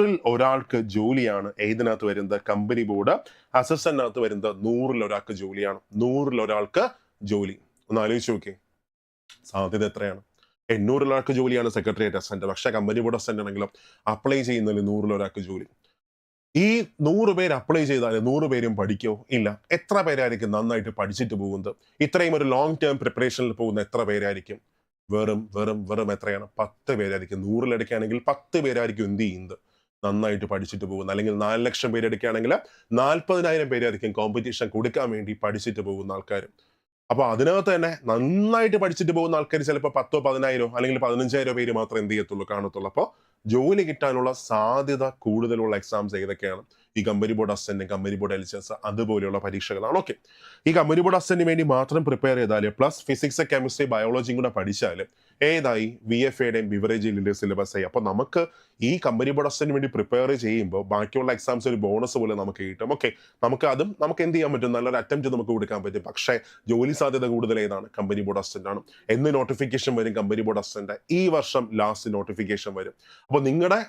A: നൂറിൽ ഒരാൾക്ക് ജോലിയാണ് ഏതിനകത്ത് വരുന്നത്? കമ്പനി ബോർഡ് അസിസ്റ്റന്റിനകത്ത് വരുന്നത് നൂറിൽ ഒരാൾക്ക് ജോലിയാണ്. നൂറിൽ ഒരാൾക്ക് ജോലി. ഒന്ന് ആലോചിച്ച് നോക്കി സാധ്യത എത്രയാണ്? എണ്ണൂറിൽ ഒരാൾക്ക് ജോലിയാണ് സെക്രട്ടേറിയറ്റ് അസിസ്റ്റന്റ് പക്ഷേ കമ്പനി ബോർഡ് അസിസ്റ്റന്റ് ആണെങ്കിലും അപ്ലൈ ചെയ്യുന്നതിൽ നൂറിൽ ഒരാൾക്ക് ജോലി. ഈ നൂറ് പേര് അപ്ലൈ ചെയ്താൽ നൂറ് പേരും പഠിക്കോ? ഇല്ല. എത്ര പേരായിരിക്കും നന്നായിട്ട് പഠിച്ചിട്ട് പോകുന്നത്? ഇത്രയും ഒരു ലോങ് ടേം പ്രിപ്പറേഷനിൽ പോകുന്ന എത്ര പേരായിരിക്കും? വെറും വെറും വെറും എത്രയാണ്? പത്ത് പേരായിരിക്കും. നൂറിലെടുക്കുകയാണെങ്കിൽ പത്ത് പേരായിരിക്കും എന്ത് ചെയ്യുന്നത്? നന്നായിട്ട് പഠിച്ചിട്ട് പോകുന്ന. അല്ലെങ്കിൽ നാല് ലക്ഷം പേര് എടുക്കുകയാണെങ്കിൽ നാൽപ്പതിനായിരം പേരായിരിക്കും കോമ്പറ്റീഷൻ കൊടുക്കാൻ വേണ്ടി പഠിച്ചിട്ട് പോകുന്ന ആൾക്കാർ അപ്പോൾ അതിനകത്ത് തന്നെ നന്നായിട്ട് പഠിച്ചിട്ട് പോകുന്ന ആൾക്കാർ ചിലപ്പോൾ പത്തോ പതിനായിരോ അല്ലെങ്കിൽ പതിനഞ്ചായിരോ പേര് മാത്രമേ എന്ത് ചെയ്യത്തുള്ളൂ കാണത്തുള്ളൂ. അപ്പോൾ ജോലി കിട്ടാനുള്ള സാധ്യത കൂടുതലുള്ള എക്സാംസ് ഏതൊക്കെയാണ്? ഈ company board assistant company board എൽച്ചസ് അതുപോലെയുള്ള പരീക്ഷകളാണ്. ഓക്കെ ഈ കമ്പനി ബോർഡ് അസിസ്റ്റന്റിന് വേണ്ടി മാത്രം പ്രിപ്പയർ ചെയ്താൽ പ്ലസ് ഫിസിക്സ് കെമിസ്ട്രി ബയോളജിയും കൂടെ പഠിച്ചാൽ ഏതായി? വി എഫ് എയുടെയും ബിവറേജിന്റെ സിലബസ് ആയി. അപ്പോൾ നമുക്ക് ഈ കമ്പനി പ്രൊഡക്ഷന് വേണ്ടി പ്രിപ്പയർ ചെയ്യുമ്പോൾ ബാക്കിയുള്ള എക്സാംസ് ഒരു ബോണസ് പോലെ നമുക്ക് കിട്ടും. ഓക്കെ നമുക്ക് അതും നമുക്ക് എന്ത് ചെയ്യാൻ പറ്റും? നല്ലൊരു അറ്റംപ്റ്റ് നമുക്ക് കൊടുക്കാൻ പറ്റും. പക്ഷേ ജോലി സാധ്യത കൂടുതൽ ഏതാണ്? കമ്പനി ബോർഡ് ആണ്. എന്ന് നോട്ടിഫിക്കേഷൻ വരും കമ്പനി ബോർഡ് ഈ വർഷം ലാസ്റ്റ് നോട്ടിഫിക്കേഷൻ വരും. അപ്പോൾ നിങ്ങളുടെ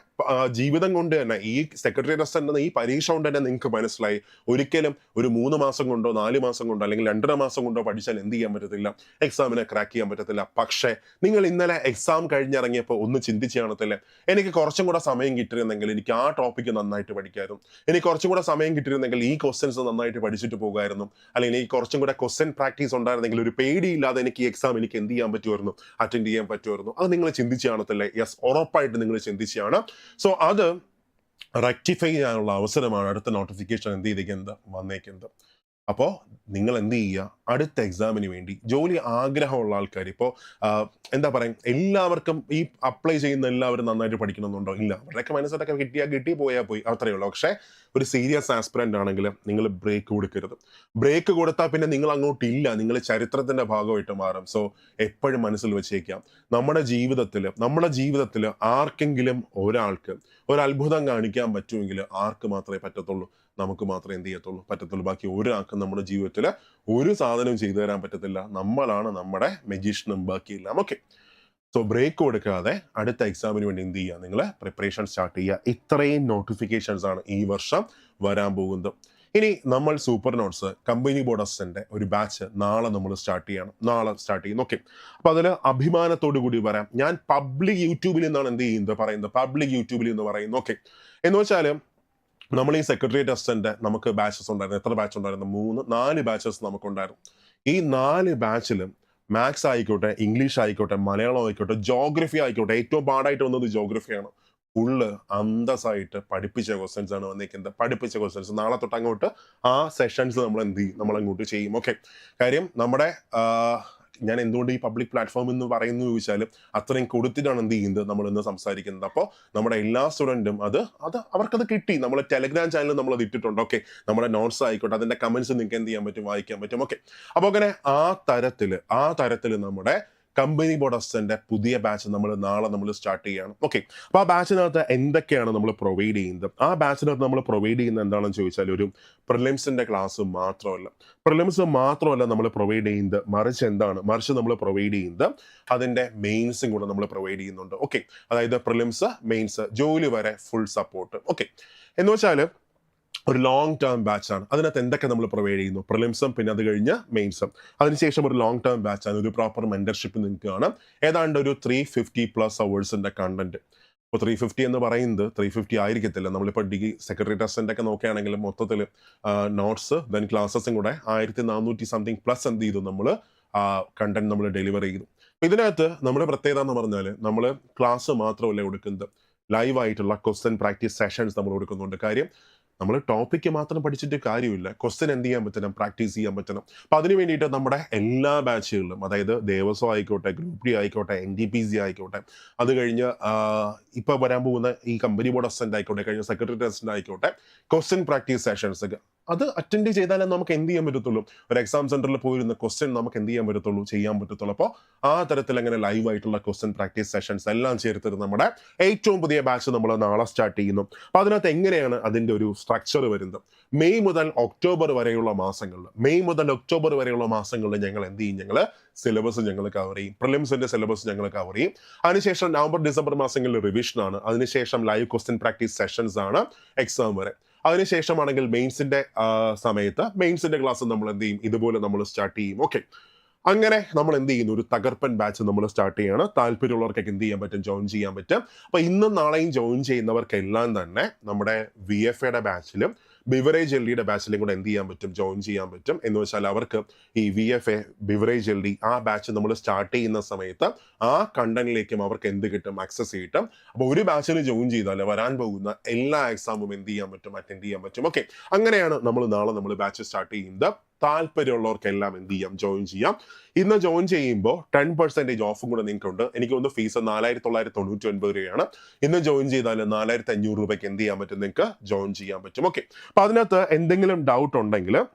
A: ജീവിതം കൊണ്ട് തന്നെ ഈ സെക്രട്ടറി അസിസ്റ്റന്റ് ഈ പരീക്ഷ കൊണ്ട് തന്നെ നിങ്ങൾക്ക് മനസ്സിലായി. ഒരിക്കലും ഒരു മൂന്ന് മാസം കൊണ്ടോ നാല് മാസം കൊണ്ടോ അല്ലെങ്കിൽ രണ്ടര മാസം കൊണ്ടോ പഠിച്ചാൽ എന്ത് ചെയ്യാൻ പറ്റത്തില്ല? എക്സാമിനെ ക്രാക്ക് ചെയ്യാൻ പറ്റത്തില്ല. പക്ഷേ നിങ്ങൾ ഇന്നലെ എക്സാം കഴിഞ്ഞിറങ്ങിയപ്പോൾ ഒന്ന് ചിന്തിച്ച് കാണത്തില്ലേ? എനിക്ക് കുറച്ചും കൂടെ സമയം കിട്ടിയിരുന്നെങ്കിൽ എനിക്ക് ആ ടോപ്പിക്ക് നന്നായിട്ട് പഠിക്കായിരുന്നു. എനിക്ക് കുറച്ചും കൂടെ സമയം കിട്ടിയിരുന്നെങ്കിൽ ഈ ക്വസ്റ്റ്യൻസ് നന്നായിട്ട് പഠിച്ചിട്ട് പോകുമായിരുന്നു. അല്ലെങ്കിൽ എനിക്ക് കുറച്ചും കൂടെ ക്വസ്റ്റ്യൻ പ്രാക്ടീസ് ഉണ്ടായിരുന്നെങ്കിൽ ഒരു പേടിയില്ലാതെ എനിക്ക് ഈ എക്സാം എനിക്ക് എന്ത് ചെയ്യാൻ പറ്റുമായിരുന്നു? അറ്റൻഡ് ചെയ്യാൻ പറ്റുമായിരുന്നു. അത് നിങ്ങൾ ചിന്തിച്ച് കാണത്തില്ലേ. യെസ് ഉറപ്പായിട്ട് നിങ്ങൾ ചിന്തിച്ചാണ് സോ അത് റെക്ടിഫൈ ചെയ്യാനുള്ള അവസരമാണ് അടുത്ത നോട്ടിഫിക്കേഷൻ എന്ത് ചെയ്തിരിക്കുന്നത്? വന്നേക്കുന്നത്. അപ്പോൾ നിങ്ങൾ എന്ത് ചെയ്യുക? അടുത്ത എക്സാമിന് വേണ്ടി ജോലി ആഗ്രഹമുള്ള ആൾക്കാർ ഇപ്പോൾ എന്താ പറയുക എല്ലാവർക്കും ഈ അപ്ലൈ ചെയ്യുന്ന എല്ലാവരും നന്നായിട്ട് പഠിക്കണമെന്നുണ്ടോ? ഇല്ല. അവരുടെയൊക്കെ മനസ്സിലൊക്കെ കിട്ടിയാൽ കിട്ടി പോയാൽ പോയി. അത്രയേ ഉള്ളൂ. പക്ഷേ ഒരു സീരിയസ് ആസ്പിറന്റ് ആണെങ്കിൽ നിങ്ങൾ ബ്രേക്ക് കൊടുക്കരുത്. ബ്രേക്ക് കൊടുത്താൽ പിന്നെ നിങ്ങൾ അങ്ങോട്ട് ഇല്ല. നിങ്ങൾ ചരിത്രത്തിന്റെ ഭാഗമായിട്ട് മാറും. സോ എപ്പോഴും മനസ്സിൽ വെച്ചേക്കാം നമ്മുടെ ജീവിതത്തിൽ നമ്മുടെ ജീവിതത്തിൽ ആർക്കെങ്കിലും ഒരാൾക്ക് ഒരു അത്ഭുതം കാണിക്കാൻ പറ്റുമെങ്കിൽ ആർക്ക് മാത്രമേ പറ്റത്തുള്ളൂ? നമുക്ക് മാത്രമേ എന്ത് ചെയ്യത്തുള്ളൂ? പറ്റത്തുള്ളൂ. ബാക്കി ഒരാൾക്കും നമ്മുടെ ജീവിതത്തിൽ ഒരു സാധനവും ചെയ്തു തരാൻ പറ്റത്തില്ല. നമ്മളാണ് നമ്മുടെ മെജീഷ്യനും ബാക്കിയെല്ലാം. ഓക്കെ സോ ബ്രേക്ക് കൊടുക്കാതെ അടുത്ത എക്സാമിന് വേണ്ടി എന്ത് ചെയ്യുക? നിങ്ങൾ പ്രിപ്പറേഷൻ സ്റ്റാർട്ട് ചെയ്യുക. ഇത്രയും നോട്ടിഫിക്കേഷൻസ് ആണ് ഈ വർഷം വരാൻ പോകുന്നത്. ഇനി നമ്മൾ സൂപ്പർ നോട്ട്സ് കമ്പനി ബോർഡ് അസിസ്റ്റന്റെ ഒരു ബാച്ച് നാളെ നമ്മൾ സ്റ്റാർട്ട് ചെയ്യണം. നാളെ സ്റ്റാർട്ട് ചെയ്യുന്നു. ഓക്കെ അപ്പോൾ അതിൽ അഭിമാനത്തോടു കൂടി പറയാം. ഞാൻ പബ്ലിക് യൂട്യൂബിൽ നിന്നാണ് എന്ത് ചെയ്യുന്നത് പറയുന്നത്? പബ്ലിക് യൂട്യൂബിൽ എന്ന് പറയുന്നു. ഓക്കെ എന്ന് വെച്ചാൽ നമ്മൾ ഈ സെക്രട്ടേറിയറ്റ് അസിസ്റ്റന്റ് നമുക്ക് ബാച്ചസ് ഉണ്ടായിരുന്നു. എത്ര ബാച്ച് ഉണ്ടായിരുന്നു? മൂന്ന് നാല് ബാച്ചസ് നമുക്കുണ്ടായിരുന്നു. ഈ നാല് ബാച്ചിലും മാത്സ് ആയിക്കോട്ടെ ഇംഗ്ലീഷ് ആയിക്കോട്ടെ മലയാളം ആയിക്കോട്ടെ ജോഗ്രഫി ആയിക്കോട്ടെ ഏറ്റവും പാടായിട്ട് വന്നത് ജോഗ്രഫിയാണ് ഫുള്ള് അന്തസ്സായിട്ട് പഠിപ്പിച്ച ക്വസ്റ്റ്യൻസ് ആണ് വന്നേക്കുന്നത് പഠിപ്പിച്ച ക്വസ്റ്റ്യൻസ് നാളെ തൊട്ട് അങ്ങോട്ട് ആ സെഷൻസ് നമ്മൾ എന്ത് ചെയ്യും? നമ്മൾ അങ്ങോട്ട് ചെയ്യും. ഓക്കെ കാര്യം നമ്മുടെ ഞാൻ എന്തുകൊണ്ട് ഈ പബ്ലിക് പ്ലാറ്റ്ഫോം എന്ന് പറയുന്നു ചോദിച്ചാൽ അത്രയും കൊടുത്തിട്ടാണ് എന്ത് ചെയ്യുന്നത്? നമ്മൾ ഇന്ന് സംസാരിക്കുന്നത്. അപ്പോൾ നമ്മുടെ എല്ലാ സ്റ്റുഡന്റും അത് അത് അവർക്കത് കിട്ടി. നമ്മൾ ടെലഗ്രാം ചാനൽ നമ്മൾ അത് ഇട്ടിട്ടുണ്ട്. ഓക്കെ നമ്മുടെ നോട്ട്സ് ആയിക്കോട്ടെ അതിന്റെ കമൻസ് നിങ്ങൾക്ക് എന്ത് ചെയ്യാൻ പറ്റും? വായിക്കാൻ പറ്റും. ഓക്കെ അപ്പോൾ അങ്ങനെ ആ തരത്തിൽ ആ തരത്തിൽ നമ്മുടെ കമ്പനി ബോർഡ് പുതിയ ബാച്ച് നമ്മൾ നാളെ നമ്മൾ സ്റ്റാർട്ട് ചെയ്യണം. ഓക്കെ അപ്പോൾ ആ ബാച്ചിനകത്ത് എന്തൊക്കെയാണ് നമ്മൾ പ്രൊവൈഡ് ചെയ്യുന്നത്? ആ ബാച്ചിനകത്ത് നമ്മൾ പ്രൊവൈഡ് ചെയ്യുന്നത് എന്താണെന്ന് ചോദിച്ചാൽ ഒരു പ്രിലിംസിന്റെ ക്ലാസ് മാത്രമല്ല. പ്രിലിംസ് മാത്രമല്ല നമ്മൾ പ്രൊവൈഡ് ചെയ്യുന്നത് മറിച്ച് എന്താണ്? മറിച്ച് നമ്മൾ പ്രൊവൈഡ് ചെയ്യുന്നത് അതിന്റെ മെയിൻസും കൂടെ നമ്മൾ പ്രൊവൈഡ് ചെയ്യുന്നുണ്ട്. ഓക്കെ അതായത് പ്രിലിംസ് മെയിൻസ് ജോലി വരെ ഫുൾ സപ്പോർട്ട് ഓക്കെ എന്ന് വെച്ചാൽ ഒരു ലോങ് ടേം ബാച്ചാണ് അതിനകത്ത് എന്തൊക്കെ നമ്മൾ പ്രൊവൈഡ് ചെയ്യുന്നു? പ്രിലിംസും പിന്നെ അത് കഴിഞ്ഞ് മെയിൻസും അതിനുശേഷം ഒരു ലോങ് ടേം ബാച്ചാണ് ഒരു പ്രോപ്പർ മെന്റർഷിപ്പ് നിങ്ങൾക്ക് കാണാം. ഏതാണ്ട് ഒരു ത്രീ ഫിഫ്റ്റി പ്ലസ് അവേഴ്സിന്റെ കണ്ടന്റ് ഇപ്പോൾ ത്രീ ഫിഫ്റ്റി എന്ന് പറയുന്നത് ത്രീ ഫിഫ്റ്റി ആയിരിക്കത്തില്ല. നമ്മളിപ്പോൾ ഡിഗ്രി സെക്രട്ടറി ടെസ്റ്റിന്റെ ഒക്കെ നോക്കുകയാണെങ്കിൽ മൊത്തത്തിൽ നോട്ട്സ് ദെൻ ക്ലാസ്സസും കൂടെ ആയിരത്തി നാനൂറ്റി സംതിങ് പ്ലസ് എന്ത് ചെയ്തു നമ്മൾ കണ്ടന്റ് നമ്മൾ ഡെലിവർ ചെയ്തു. ഇതിനകത്ത് നമ്മുടെ പ്രത്യേകത എന്ന് പറഞ്ഞാൽ നമ്മൾ ക്ലാസ് മാത്രമല്ല കൊടുക്കുന്നത്. ലൈവ് ആയിട്ടുള്ള ക്വസ്റ്റ്യൻ പ്രാക്ടീസ് സെഷൻസ് നമ്മൾ കൊടുക്കുന്നുണ്ട്. കാര്യം നമ്മൾ ടോപ്പിക്ക് മാത്രം പഠിച്ചിട്ട് കാര്യമില്ല. ക്വസ്റ്റ്യൻ എന്ത് ചെയ്യാൻ പറ്റണം? പ്രാക്ടീസ് ചെയ്യാൻ പറ്റണം. അപ്പൊ അതിന് വേണ്ടിയിട്ട് നമ്മുടെ എല്ലാ ബാച്ചുകളിലും അതായത് ദേവസ്വം ആയിക്കോട്ടെ ഗ്രൂപ്പ് ഡി ആയിക്കോട്ടെ എൻ ഡി പി സി ആയിക്കോട്ടെ അത് കഴിഞ്ഞ് ഇപ്പൊ വരാൻ പോകുന്ന ഈ കമ്പനി ബോർഡ് അസിസ്റ്റന്റ് ആയിക്കോട്ടെ കഴിഞ്ഞ സെക്രട്ടറി അസിസ്റ്റന്റ് ആയിക്കോട്ടെ ക്വസ്റ്റ്യൻ പ്രാക്ടീസ് സെഷൻസ് ഒക്കെ. അത് അറ്റൻഡ് ചെയ്താലേ നമുക്ക് എന്ത് ചെയ്യാൻ പറ്റത്തുള്ളൂ? ഒരു എക്സാം സെന്ററിൽ പോയിരുന്ന ക്വസ്റ്റ്യൻ നമുക്ക് എന്ത് ചെയ്യാൻ പറ്റത്തുള്ളൂ? ചെയ്യാൻ പറ്റത്തുള്ളൂ. അപ്പോൾ ആ തരത്തിൽ അങ്ങനെ ലൈവ് ആയിട്ടുള്ള ക്വസ്റ്റ്യൻ പ്രാക്ടീസ് സെഷൻസ് എല്ലാം ചേർത്തിട്ട് നമ്മുടെ ഏറ്റവും പുതിയ ബാച്ച് നമ്മൾ നാളെ സ്റ്റാർട്ട് ചെയ്യുന്നു. അപ്പൊ അതിനകത്ത് എങ്ങനെയാണ് അതിന്റെ ഒരു സ്ട്രക്ചർ വരുന്നത്? മെയ് മുതൽ ഒക്ടോബർ വരെയുള്ള മാസങ്ങളിൽ മെയ് മുതൽ ഒക്ടോബർ വരെയുള്ള മാസങ്ങളിൽ ഞങ്ങൾ എന്ത് ചെയ്യും? ഞങ്ങൾ സിലബസ് ഞങ്ങൾ കവർ ചെയ്യും. പ്രിലിംസിന്റെ സിലബസ് ഞങ്ങൾ കവർ ചെയ്യും. അതിനുശേഷം നവംബർ ഡിസംബർ മാസങ്ങളിൽ റിവിഷനാണ് അതിനുശേഷം ലൈവ് ക്വസ്റ്റ്യൻ പ്രാക്ടീസ് സെഷൻസ് ആണ് എക്സാം വരെ. അതിനുശേഷമാണെങ്കിൽ മെയിൻസിന്റെ സമയത്ത് മെയിൻസിന്റെ ക്ലാസ് നമ്മൾ എന്ത് ചെയ്യും? ഇതുപോലെ നമ്മൾ സ്റ്റാർട്ട് ചെയ്യും. ഓക്കെ. അങ്ങനെ നമ്മൾ എന്ത് ചെയ്യുന്നു? ഒരു തകർപ്പൻ ബാച്ച് നമ്മൾ സ്റ്റാർട്ട് ചെയ്യാണ്. താല്പര്യമുള്ളവർക്കൊക്കെ എന്ത് ചെയ്യാൻ പറ്റും? ജോയിൻ ചെയ്യാൻ പറ്റും. അപ്പോൾ ഇന്നും നാളെയും ജോയിൻ ചെയ്യുന്നവർക്കെല്ലാം തന്നെ നമ്മുടെ വി എഫ് എയുടെ ബാച്ചിലും ബിവറേജ് എൽ ഡിയുടെ ബാച്ചിലും കൂടെ എന്ത് ചെയ്യാൻ പറ്റും? ജോയിൻ ചെയ്യാൻ പറ്റും. എന്ന് വെച്ചാൽ അവർക്ക് ഈ V F A beverage L D ആ ബാച്ച് നമ്മൾ സ്റ്റാർട്ട് ചെയ്യുന്ന സമയത്ത് ആ കണ്ടന്റിലേക്കും അവർക്ക് എന്ത് കിട്ടും? ആക്സസ് കിട്ടും. അപ്പോൾ ഒരു ബാച്ചിൽ ജോയിൻ ചെയ്താൽ വരാൻ പോകുന്ന എല്ലാ എക്സാമും എന്ത് ചെയ്യാൻ പറ്റും? അറ്റൻഡ് ചെയ്യാൻ പറ്റും. ഓക്കെ അങ്ങനെയാണ് നമ്മൾ നാളെ നമ്മൾ ബാച്ച് സ്റ്റാർട്ട് ചെയ്യുന്നത്. താല്പര്യമുള്ളവർക്കെല്ലാം എന്ത് ചെയ്യാം? ജോയിൻ ചെയ്യാം. ഇന്ന് ജോയിൻ ചെയ്യുമ്പോൾ ടെൻ പെർസെന്റേജ് ഓഫും കൂടെ നിങ്ങൾക്കുണ്ട്. എനിക്ക് ഒന്ന് ഫീസ് നാലായിരത്തി തൊള്ളായിരത്തി തൊണ്ണൂറ്റി ഒൻപത് രൂപയാണ്. ഇന്ന് ജോയിൻ ചെയ്താൽ നാലായിരത്തി അഞ്ഞൂറ് രൂപയ്ക്ക് എന്ത് ചെയ്യാൻ പറ്റും? നിങ്ങൾക്ക് ജോയിൻ ചെയ്യാൻ പറ്റും. ഓക്കെ അപ്പൊ അതിനകത്ത് എന്തെങ്കിലും ഡൗട്ട് ഉണ്ടെങ്കിൽ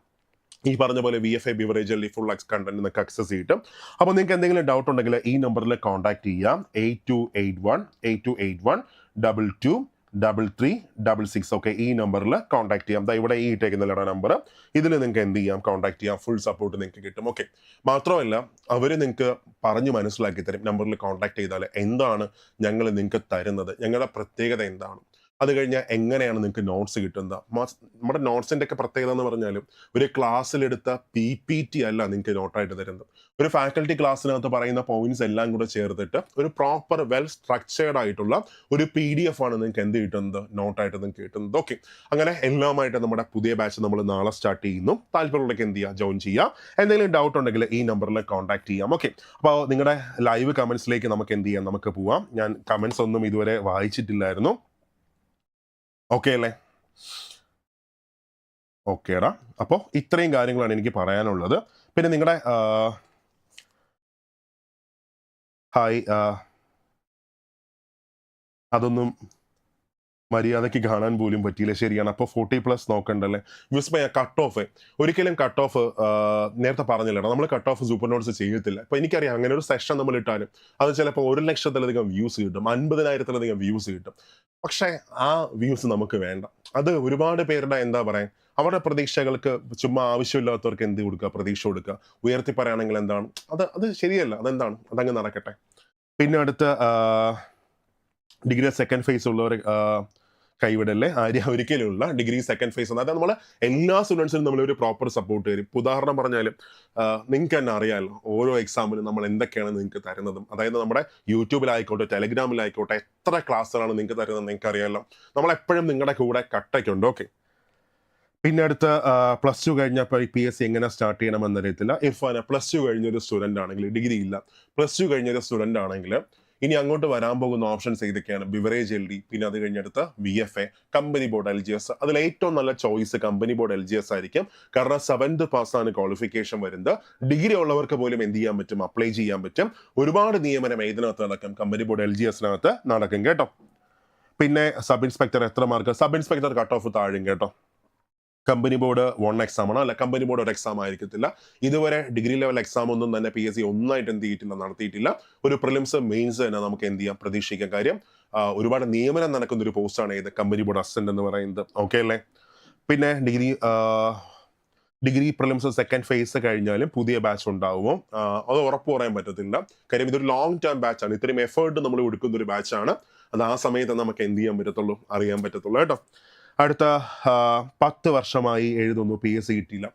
A: ഈ പറഞ്ഞ പോലെ വി എഫ് എ ബിവറേജ് അല്ലെങ്കിൽ ഫുൾ എക്സ് കണ്ടന്റ് നിങ്ങൾക്ക് അക്സസ് കിട്ടും. അപ്പോൾ നിങ്ങൾക്ക് എന്തെങ്കിലും ഡൗട്ട് ഉണ്ടെങ്കിൽ ഈ നമ്പറിൽ കോൺടാക്ട് ചെയ്യാം. Eight two eight one eight two eight one double two double three double six ഒക്കെ ഈ നമ്പറിൽ കോൺടാക്ട് ചെയ്യാം. ദാ ഇവിടെ ഈ ഇട്ടേക്കുന്നില്ല നമ്പർ ഇതിൽ നിങ്ങൾക്ക് എന്ത് ചെയ്യാം? കോൺടാക്ട് ചെയ്യാം. ഫുൾ സപ്പോർട്ട് നിങ്ങൾക്ക് കിട്ടും. ഓക്കെ മാത്രമല്ല അവർ നിങ്ങൾക്ക് പറഞ്ഞു മനസ്സിലാക്കി തരും. നമ്പറിൽ കോൺടാക്ട് ചെയ്താൽ എന്താണ് ഞങ്ങൾ നിങ്ങൾക്ക് തരുന്നത്? ഞങ്ങളുടെ പ്രത്യേകത എന്താണ്? അത് കഴിഞ്ഞാൽ എങ്ങനെയാണ് നിങ്ങൾക്ക് നോട്ട്സ് കിട്ടുന്നത്? നമ്മുടെ നോട്ട്സിന്റെ ഒക്കെ പ്രത്യേകത എന്ന് പറഞ്ഞാലും ഒരു ക്ലാസ്സിലെടുത്ത പി പി ടി അല്ല നിങ്ങൾക്ക് നോട്ടായിട്ട് തരുന്നത്. ഒരു ഫാക്കൽറ്റി ക്ലാസ്സിനകത്ത് പറയുന്ന പോയിന്റ്സ് എല്ലാം കൂടെ ചേർത്തിട്ട് ഒരു പ്രോപ്പർ വെൽ സ്ട്രക്ചേർഡ് ആയിട്ടുള്ള ഒരു പി ഡി എഫ് ആണ് നിങ്ങൾക്ക് എന്ത് കിട്ടുന്നത്? നോട്ടായിട്ട് നിങ്ങൾക്ക് കിട്ടുന്നത്. ഓക്കെ അങ്ങനെ എല്ലാമായിട്ട് നമ്മുടെ പുതിയ ബാച്ച് നമ്മൾ നാളെ സ്റ്റാർട്ട് ചെയ്യുന്നു. താല്പര്യമുള്ളവർക്ക് എന്ത് ചെയ്യുക? ജോയിൻ ചെയ്യുക. എന്തെങ്കിലും ഡൗട്ട് ഉണ്ടെങ്കിൽ ഈ നമ്പറിൽ കോൺടാക്ട് ചെയ്യാം. ഓക്കെ അപ്പോൾ നിങ്ങളുടെ ലൈവ് കമൻസിലേക്ക് നമുക്ക് എന്ത് ചെയ്യാം? നമുക്ക് പോവാം. ഞാൻ കമൻസ് ഒന്നും ഇതുവരെ വായിച്ചിട്ടില്ലായിരുന്നു. ഓക്കെ അല്ലേ? ഓക്കേടാ അപ്പോൾ ഇത്രയും കാര്യങ്ങളാണ് എനിക്ക് പറയാനുള്ളത്. പിന്നെ നിങ്ങളുടെ ഹായ് അതൊന്നും മര്യാദയ്ക്ക് കാണാൻ പോലും പറ്റിയില്ല. ശരിയാണ്. അപ്പോൾ ഫോർട്ടി പ്ലസ് നോക്കണ്ടല്ലേ? വിസ്മയ കട്ട് ഓഫ് ഒരിക്കലും കട്ട് ഓഫ് നേരത്തെ പറഞ്ഞില്ല നമ്മൾ കട്ട് ഓഫ് സൂപ്പർ നോട്ട്സ് ചെയ്യത്തില്ല. അപ്പോൾ എനിക്കറിയാം അങ്ങനെ ഒരു സെഷൻ നമ്മൾ ഇട്ടാലും അത് ചിലപ്പോൾ ഒരു ലക്ഷത്തിലധികം വ്യൂസ് കിട്ടും അൻപതിനായിരത്തിലധികം വ്യൂസ് കിട്ടും. പക്ഷേ ആ വ്യൂസ് നമുക്ക് വേണ്ട. അത് ഒരുപാട് പേരുടെ എന്താ പറയാ അവരുടെ പ്രതീക്ഷകൾക്ക് ചുമ്മാ ആവശ്യമില്ലാത്തവർക്ക് എന്ത് കൊടുക്കുക? പ്രതീക്ഷ കൊടുക്കുക. ഉയർത്തി പറയുകയാണെങ്കിൽ എന്താണ്? അത് അത് ശരിയല്ല. അതെന്താണ്? അതങ്ങ് നടക്കട്ടെ. പിന്നെ അടുത്ത ഡിഗ്രി സെക്കൻഡ് ഫേസ് ഉള്ളവർ കൈവിടല്ലേ? ആര്യ ഒരിക്കലുള്ള ഡിഗ്രി സെക്കൻഡ് ഫേസ് അതായത് നമ്മൾ എല്ലാ സ്റ്റുഡൻസിനും നമ്മൾ ഒരു പ്രോപ്പർ സപ്പോർട്ട് തരും. ഉദാഹരണം പറഞ്ഞാൽ നിങ്ങൾക്ക് തന്നെ അറിയാമല്ലോ ഓരോ എക്സാമിനും നമ്മൾ എന്തൊക്കെയാണ് നിങ്ങൾക്ക് തരുന്നതും. അതായത് നമ്മുടെ യൂട്യൂബിലായിക്കോട്ടെ ടെലിഗ്രാമിലായിക്കോട്ടെ എത്ര ക്ലാസ്സുകളാണ് നിങ്ങൾക്ക് തരുന്നത് നിങ്ങൾക്ക് അറിയാമല്ലോ നമ്മൾ എപ്പോഴും നിങ്ങളുടെ കൂടെ കട്ടയ്ക്കുണ്ട്. ഓക്കെ പിന്നെ അടുത്ത പ്ലസ് ടു കഴിഞ്ഞപ്പോൾ പി എസ് സി എങ്ങനെ സ്റ്റാർട്ട് ചെയ്യണമെന്നറിയത്തില്ല ഇർഫാന പ്ലസ് ടു കഴിഞ്ഞൊരു സ്റ്റുഡന്റ് ആണെങ്കിൽ ഡിഗ്രി ഇല്ല. പ്ലസ് ടു കഴിഞ്ഞൊരു സ്റ്റുഡന്റ് ആണെങ്കിൽ ഇനി അങ്ങോട്ട് വരാൻ പോകുന്ന ഓപ്ഷൻസ് ഏതൊക്കെയാണ്? ബിവറേജ് എൽ ഡി പിന്നെ അത് കഴിഞ്ഞടുത്ത് V F A company board L G S അതിൽ ഏറ്റവും നല്ല choice company board L G S ആയിരിക്കും. കാരണം സെവൻത് പാസ്സാണ് ക്വാളിഫിക്കേഷൻ വരുന്നത്. ഡിഗ്രി ഉള്ളവർക്ക് പോലും എന്ത് ചെയ്യാൻ പറ്റും? അപ്ലൈ ചെയ്യാൻ പറ്റും. ഒരുപാട് നിയമനം ഇതിനകത്ത് നടക്കും. കമ്പനി ബോർഡ് എൽ ജി എസിനകത്ത് നടക്കും കേട്ടോ. പിന്നെ സബ് ഇൻസ്പെക്ടർ എത്ര mark sub inspector cut off താഴും കേട്ടോ. കമ്പനി ബോർഡ് വൺ എക്സാം ആണ്? അല്ല കമ്പനി ബോർഡ് ഒരു എക്സാം ആയിരിക്കത്തില്ല. ഇതുവരെ ഡിഗ്രി ലെവൽ എക്സാം ഒന്നും തന്നെ പി എസ് സി ഒന്നായിട്ട് എന്ത് ചെയ്തിട്ടില്ല നടത്തിയിട്ടില്ല. ഒരു പ്രിലിംസ് മെയിൻസ് തന്നെ നമുക്ക് എന്ത് ചെയ്യാം? പ്രതീക്ഷിക്കാം കാര്യം ഒരുപാട് നിയമനം നടക്കുന്ന ഒരു പോസ്റ്റാണ് ഇത് കമ്പനി ബോർഡ് അസിസ്റ്റന്റ് എന്ന് പറയുന്നത്. ഓക്കെ അല്ലേ? പിന്നെ degree degree prelims second phase കഴിഞ്ഞാലും പുതിയ ബാച്ച് ഉണ്ടാവുമോ അത് ഉറപ്പ് പറയാൻ പറ്റത്തില്ല. കാര്യം ഇതൊരു ലോങ് ടേം ബാച്ചാണ് ഇത്രയും എഫേർട്ട് നമ്മൾ കൊടുക്കുന്ന ഒരു ബാച്ചാണ് അത് ആ സമയത്ത് നമുക്ക് എന്ത് ചെയ്യാൻ പറ്റത്തുള്ളൂ? അറിയാൻ പറ്റത്തുള്ളൂ കേട്ടോ. അടുത്ത പത്ത് വർഷമായി എഴുതുന്നു പി എസ് സി കിട്ടിയില്ല.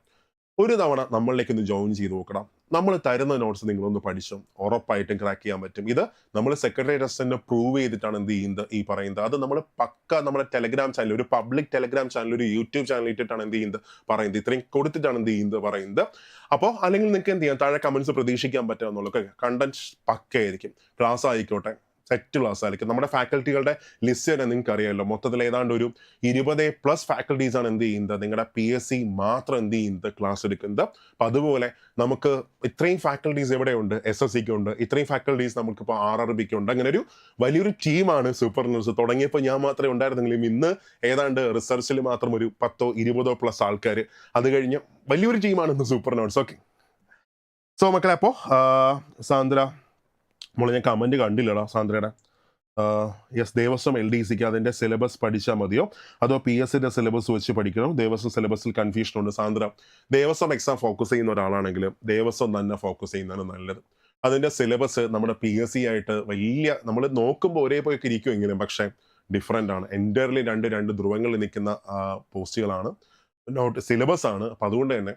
A: ഒരു തവണ നമ്മളിലേക്ക് ഒന്ന് ജോയിൻ ചെയ്ത് നോക്കണം. നമ്മൾ തരുന്ന നോട്ട്സ് നിങ്ങളൊന്ന് പഠിച്ചു. ഉറപ്പായിട്ടും ക്രാക്ക് ചെയ്യാൻ പറ്റും. ഇത് നമ്മൾ സെക്രട്ടറി അസിസ്റ്റന്റ് പ്രൂവ് ചെയ്തിട്ടാണ് എന്ത് ചെയ്യുന്നത് ഈ പറയുന്നത്. അത് നമ്മൾ പക്ക നമ്മുടെ ടെലഗ്രാം ചാനൽ ഒരു പബ്ലിക് ടെലഗ്രാം ചാനൽ ഒരു യൂട്യൂബ് ചാനൽ ഇട്ടിട്ടാണ് എന്ത് ചെയ്യുന്നത് പറയുന്നത്. ഇത്രയും കൊടുത്തിട്ടാണ് എന്ത് ചെയ്യുന്നത് പറയുന്നത്. അപ്പോൾ അല്ലെങ്കിൽ നിങ്ങൾക്ക് എന്ത് ചെയ്യാം? താഴെ കമന്റ്സ് പ്രതീക്ഷിക്കാൻ പറ്റുമെന്നുള്ളൂ കണ്ടന്റ് പക്കയായിരിക്കും ക്ലാസ് ആയിക്കോട്ടെ. സെറ്റ് ക്ലാസ് ആയിരിക്കും. നമ്മുടെ ഫാക്കൽറ്റികളുടെ ലിസ്റ്റ് തന്നെ നിങ്ങൾക്ക് അറിയാമല്ലോ മൊത്തത്തിൽ ഏതാണ്ട് ഒരു ഇരുപത് പ്ലസ് ഫാക്കൽറ്റീസ് ആണ് എന്ത് ചെയ്യുന്നത്. നിങ്ങളുടെ പി എസ് സി മാത്രം എന്ത് ചെയ്യുന്നത്? ക്ലാസ് എടുക്കുന്നത്. അപ്പം അതുപോലെ നമുക്ക് ഇത്രയും ഫാക്കൽറ്റീസ് എവിടെയുണ്ട്? എസ് എസ് സിക്ക് ഉണ്ട്. ഇത്രയും ഫാക്കൽറ്റീസ് നമുക്കിപ്പോൾ ആർ ആർ ബിക്ക് ഉണ്ട്. അങ്ങനെ ഒരു വലിയൊരു ടീമാണ് സൂപ്പർ ന്യൂസ് തുടങ്ങിയപ്പോൾ ഞാൻ മാത്രമേ ഉണ്ടായിരുന്നെങ്കിലും ഇന്ന് ഏതാണ്ട് റിസർച്ചിൽ മാത്രം ഒരു പത്തോ ഇരുപതോ പ്ലസ് ആൾക്കാർ. അത് കഴിഞ്ഞ് വലിയൊരു ടീമാണ് ഇന്ന് സൂപ്പർ നോട്ട്സ് ഓക്കെ സോ മക്കളെ അപ്പോൾ സാന്ദ്ര മോളെ ഞാൻ കമന്റ് കണ്ടില്ലടാ സാന്ദ്രയുടെ യെസ് ദേവസ്വം എൽ ഡി സിക്ക് അതിന്റെ സിലബസ് പഠിച്ചാൽ മതിയോ? അതോ പി എസ് സിന്റെ സിലബസ് വെച്ച് പഠിക്കണം? ദേവസ്വം സിലബസിൽ കൺഫ്യൂഷൻ ഉണ്ട്. സാന്ദ്ര ദേവസ്വം എക്സാം ഫോക്കസ് ചെയ്യുന്ന ഒരാളാണെങ്കിൽ ദേവസ്വം തന്നെ ഫോക്കസ് ചെയ്യുന്നതാണ് നല്ലത്. അതിന്റെ സിലബസ് നമ്മുടെ പി എസ് സി ആയിട്ട് വലിയ നമ്മൾ നോക്കുമ്പോൾ ഒരേപോലെ ഇരിക്കും ഇരിക്കുമെങ്കിലും പക്ഷേ ഡിഫറെന്റ് ആണ്. എന്റയർലി രണ്ട് രണ്ട് ധ്രുവങ്ങളിൽ നിൽക്കുന്ന പോസ്റ്റുകളാണ് നോട്ട് സിലബസ് ആണ്. അപ്പം അതുകൊണ്ട് തന്നെ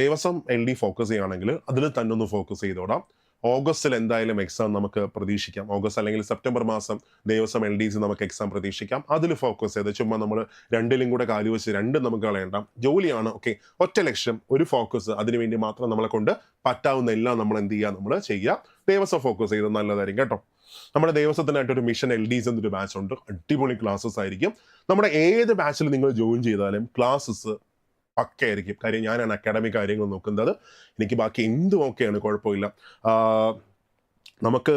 A: ദേവസ്വം എൽ ഡി ഫോക്കസ് ചെയ്യുകയാണെങ്കിൽ അതിൽ തന്നെ ഒന്ന് ഫോക്കസ് ചെയ്തോടാം. ഓഗസ്റ്റിൽ എന്തായാലും എക്സാം നമുക്ക് പ്രതീക്ഷിക്കാം. ഓഗസ്റ്റ് അല്ലെങ്കിൽ സെപ്റ്റംബർ മാസം ദേവസ്വം എൽ ഡി സി നമുക്ക് എക്സാം പ്രതീക്ഷിക്കാം. അതിൽ ഫോക്കസ് ചെയ്ത് ചുമ്മാ നമ്മൾ രണ്ടിലും കൂടെ കാലു വെച്ച് രണ്ടും നമുക്ക് കളയണ്ട. ജോലിയാണ് ഓക്കെ ഒറ്റ ലക്ഷ്യം ഒരു ഫോക്കസ് അതിനുവേണ്ടി മാത്രം നമ്മളെ കൊണ്ട് പറ്റാവുന്ന എല്ലാം നമ്മൾ എന്ത് ചെയ്യുക? നമ്മൾ ചെയ്യുക. ദേവസ്വം ഫോക്കസ് ചെയ്ത് നല്ലതായിരിക്കും കേട്ടോ. നമ്മുടെ ദേവസ്വത്തിനായിട്ട് ഒരു മിഷൻ എൽ ഡി സി എന്നൊരു ബാച്ച് ഉണ്ട്. അടിപൊളി ക്ലാസ്സസ് ആയിരിക്കും. നമ്മുടെ ഏത് ബാച്ചിൽ നിങ്ങൾ ജോയിൻ ചെയ്താലും ക്ലാസ്സസ് പക്കയായിരിക്കും. കാര്യം ഞാനാണ് അക്കാഡമിക് കാര്യങ്ങൾ നോക്കുന്നത്. എനിക്ക് ബാക്കി എന്തും ഓക്കെയാണ് കുഴപ്പമില്ല നമുക്ക്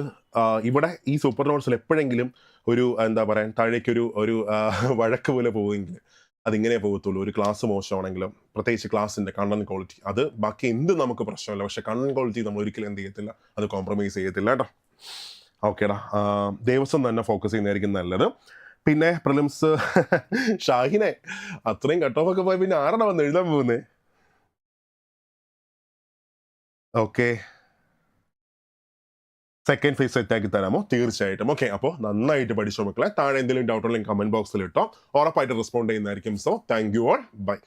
A: ഇവിടെ ഈ സൂപ്പർ നോട്ട്സിൽ എപ്പോഴെങ്കിലും ഒരു എന്താ പറയുക താഴേക്കൊരു ഒരു വഴക്ക് പോലെ പോവുമെങ്കിൽ അതിങ്ങനെ പോകത്തുള്ളൂ. ഒരു ക്ലാസ് മോശമാണെങ്കിലും പ്രത്യേകിച്ച് ക്ലാസ്സിന്റെ കണ്ടന്റ് ക്വാളിറ്റി അത് ബാക്കി എന്ത് നമുക്ക് പ്രശ്നമില്ല. പക്ഷേ കണ്ടന്റ് ക്വാളിറ്റി നമ്മൾ ഒരിക്കലും എന്ത് ചെയ്യത്തില്ല. അത് കോംപ്രമൈസ് ചെയ്യത്തില്ല കേട്ടോ. ഓക്കേടാ. ദിവസം തന്നെ ഫോക്കസ് ചെയ്യുന്നതായിരിക്കും നല്ലത്. പിന്നെ പ്രിലിംസ് ഷാഹിനെ അത്രയും കട്ട് ഓഫ് ഒക്കെ പോയി പിന്നെ ആരാണ് വന്ന് എഴുതാൻ പോകുന്നത് ഓക്കെ സെക്കൻഡ് ഫേസ് സെറ്റ് ആക്കി തരാമോ? തീർച്ചയായിട്ടും. ഓക്കെ അപ്പോൾ നന്നായിട്ട് പഠിച്ചോ മക്കളെ. താഴെ എന്തെങ്കിലും ഡൗട്ട് ഉണ്ടെങ്കിൽ കമന്റ് ബോക്സിൽ ഇട്ടോ. ഉറപ്പായിട്ട് റെസ്പോണ്ട് ചെയ്യുന്നതായിരിക്കും. So thank you all bye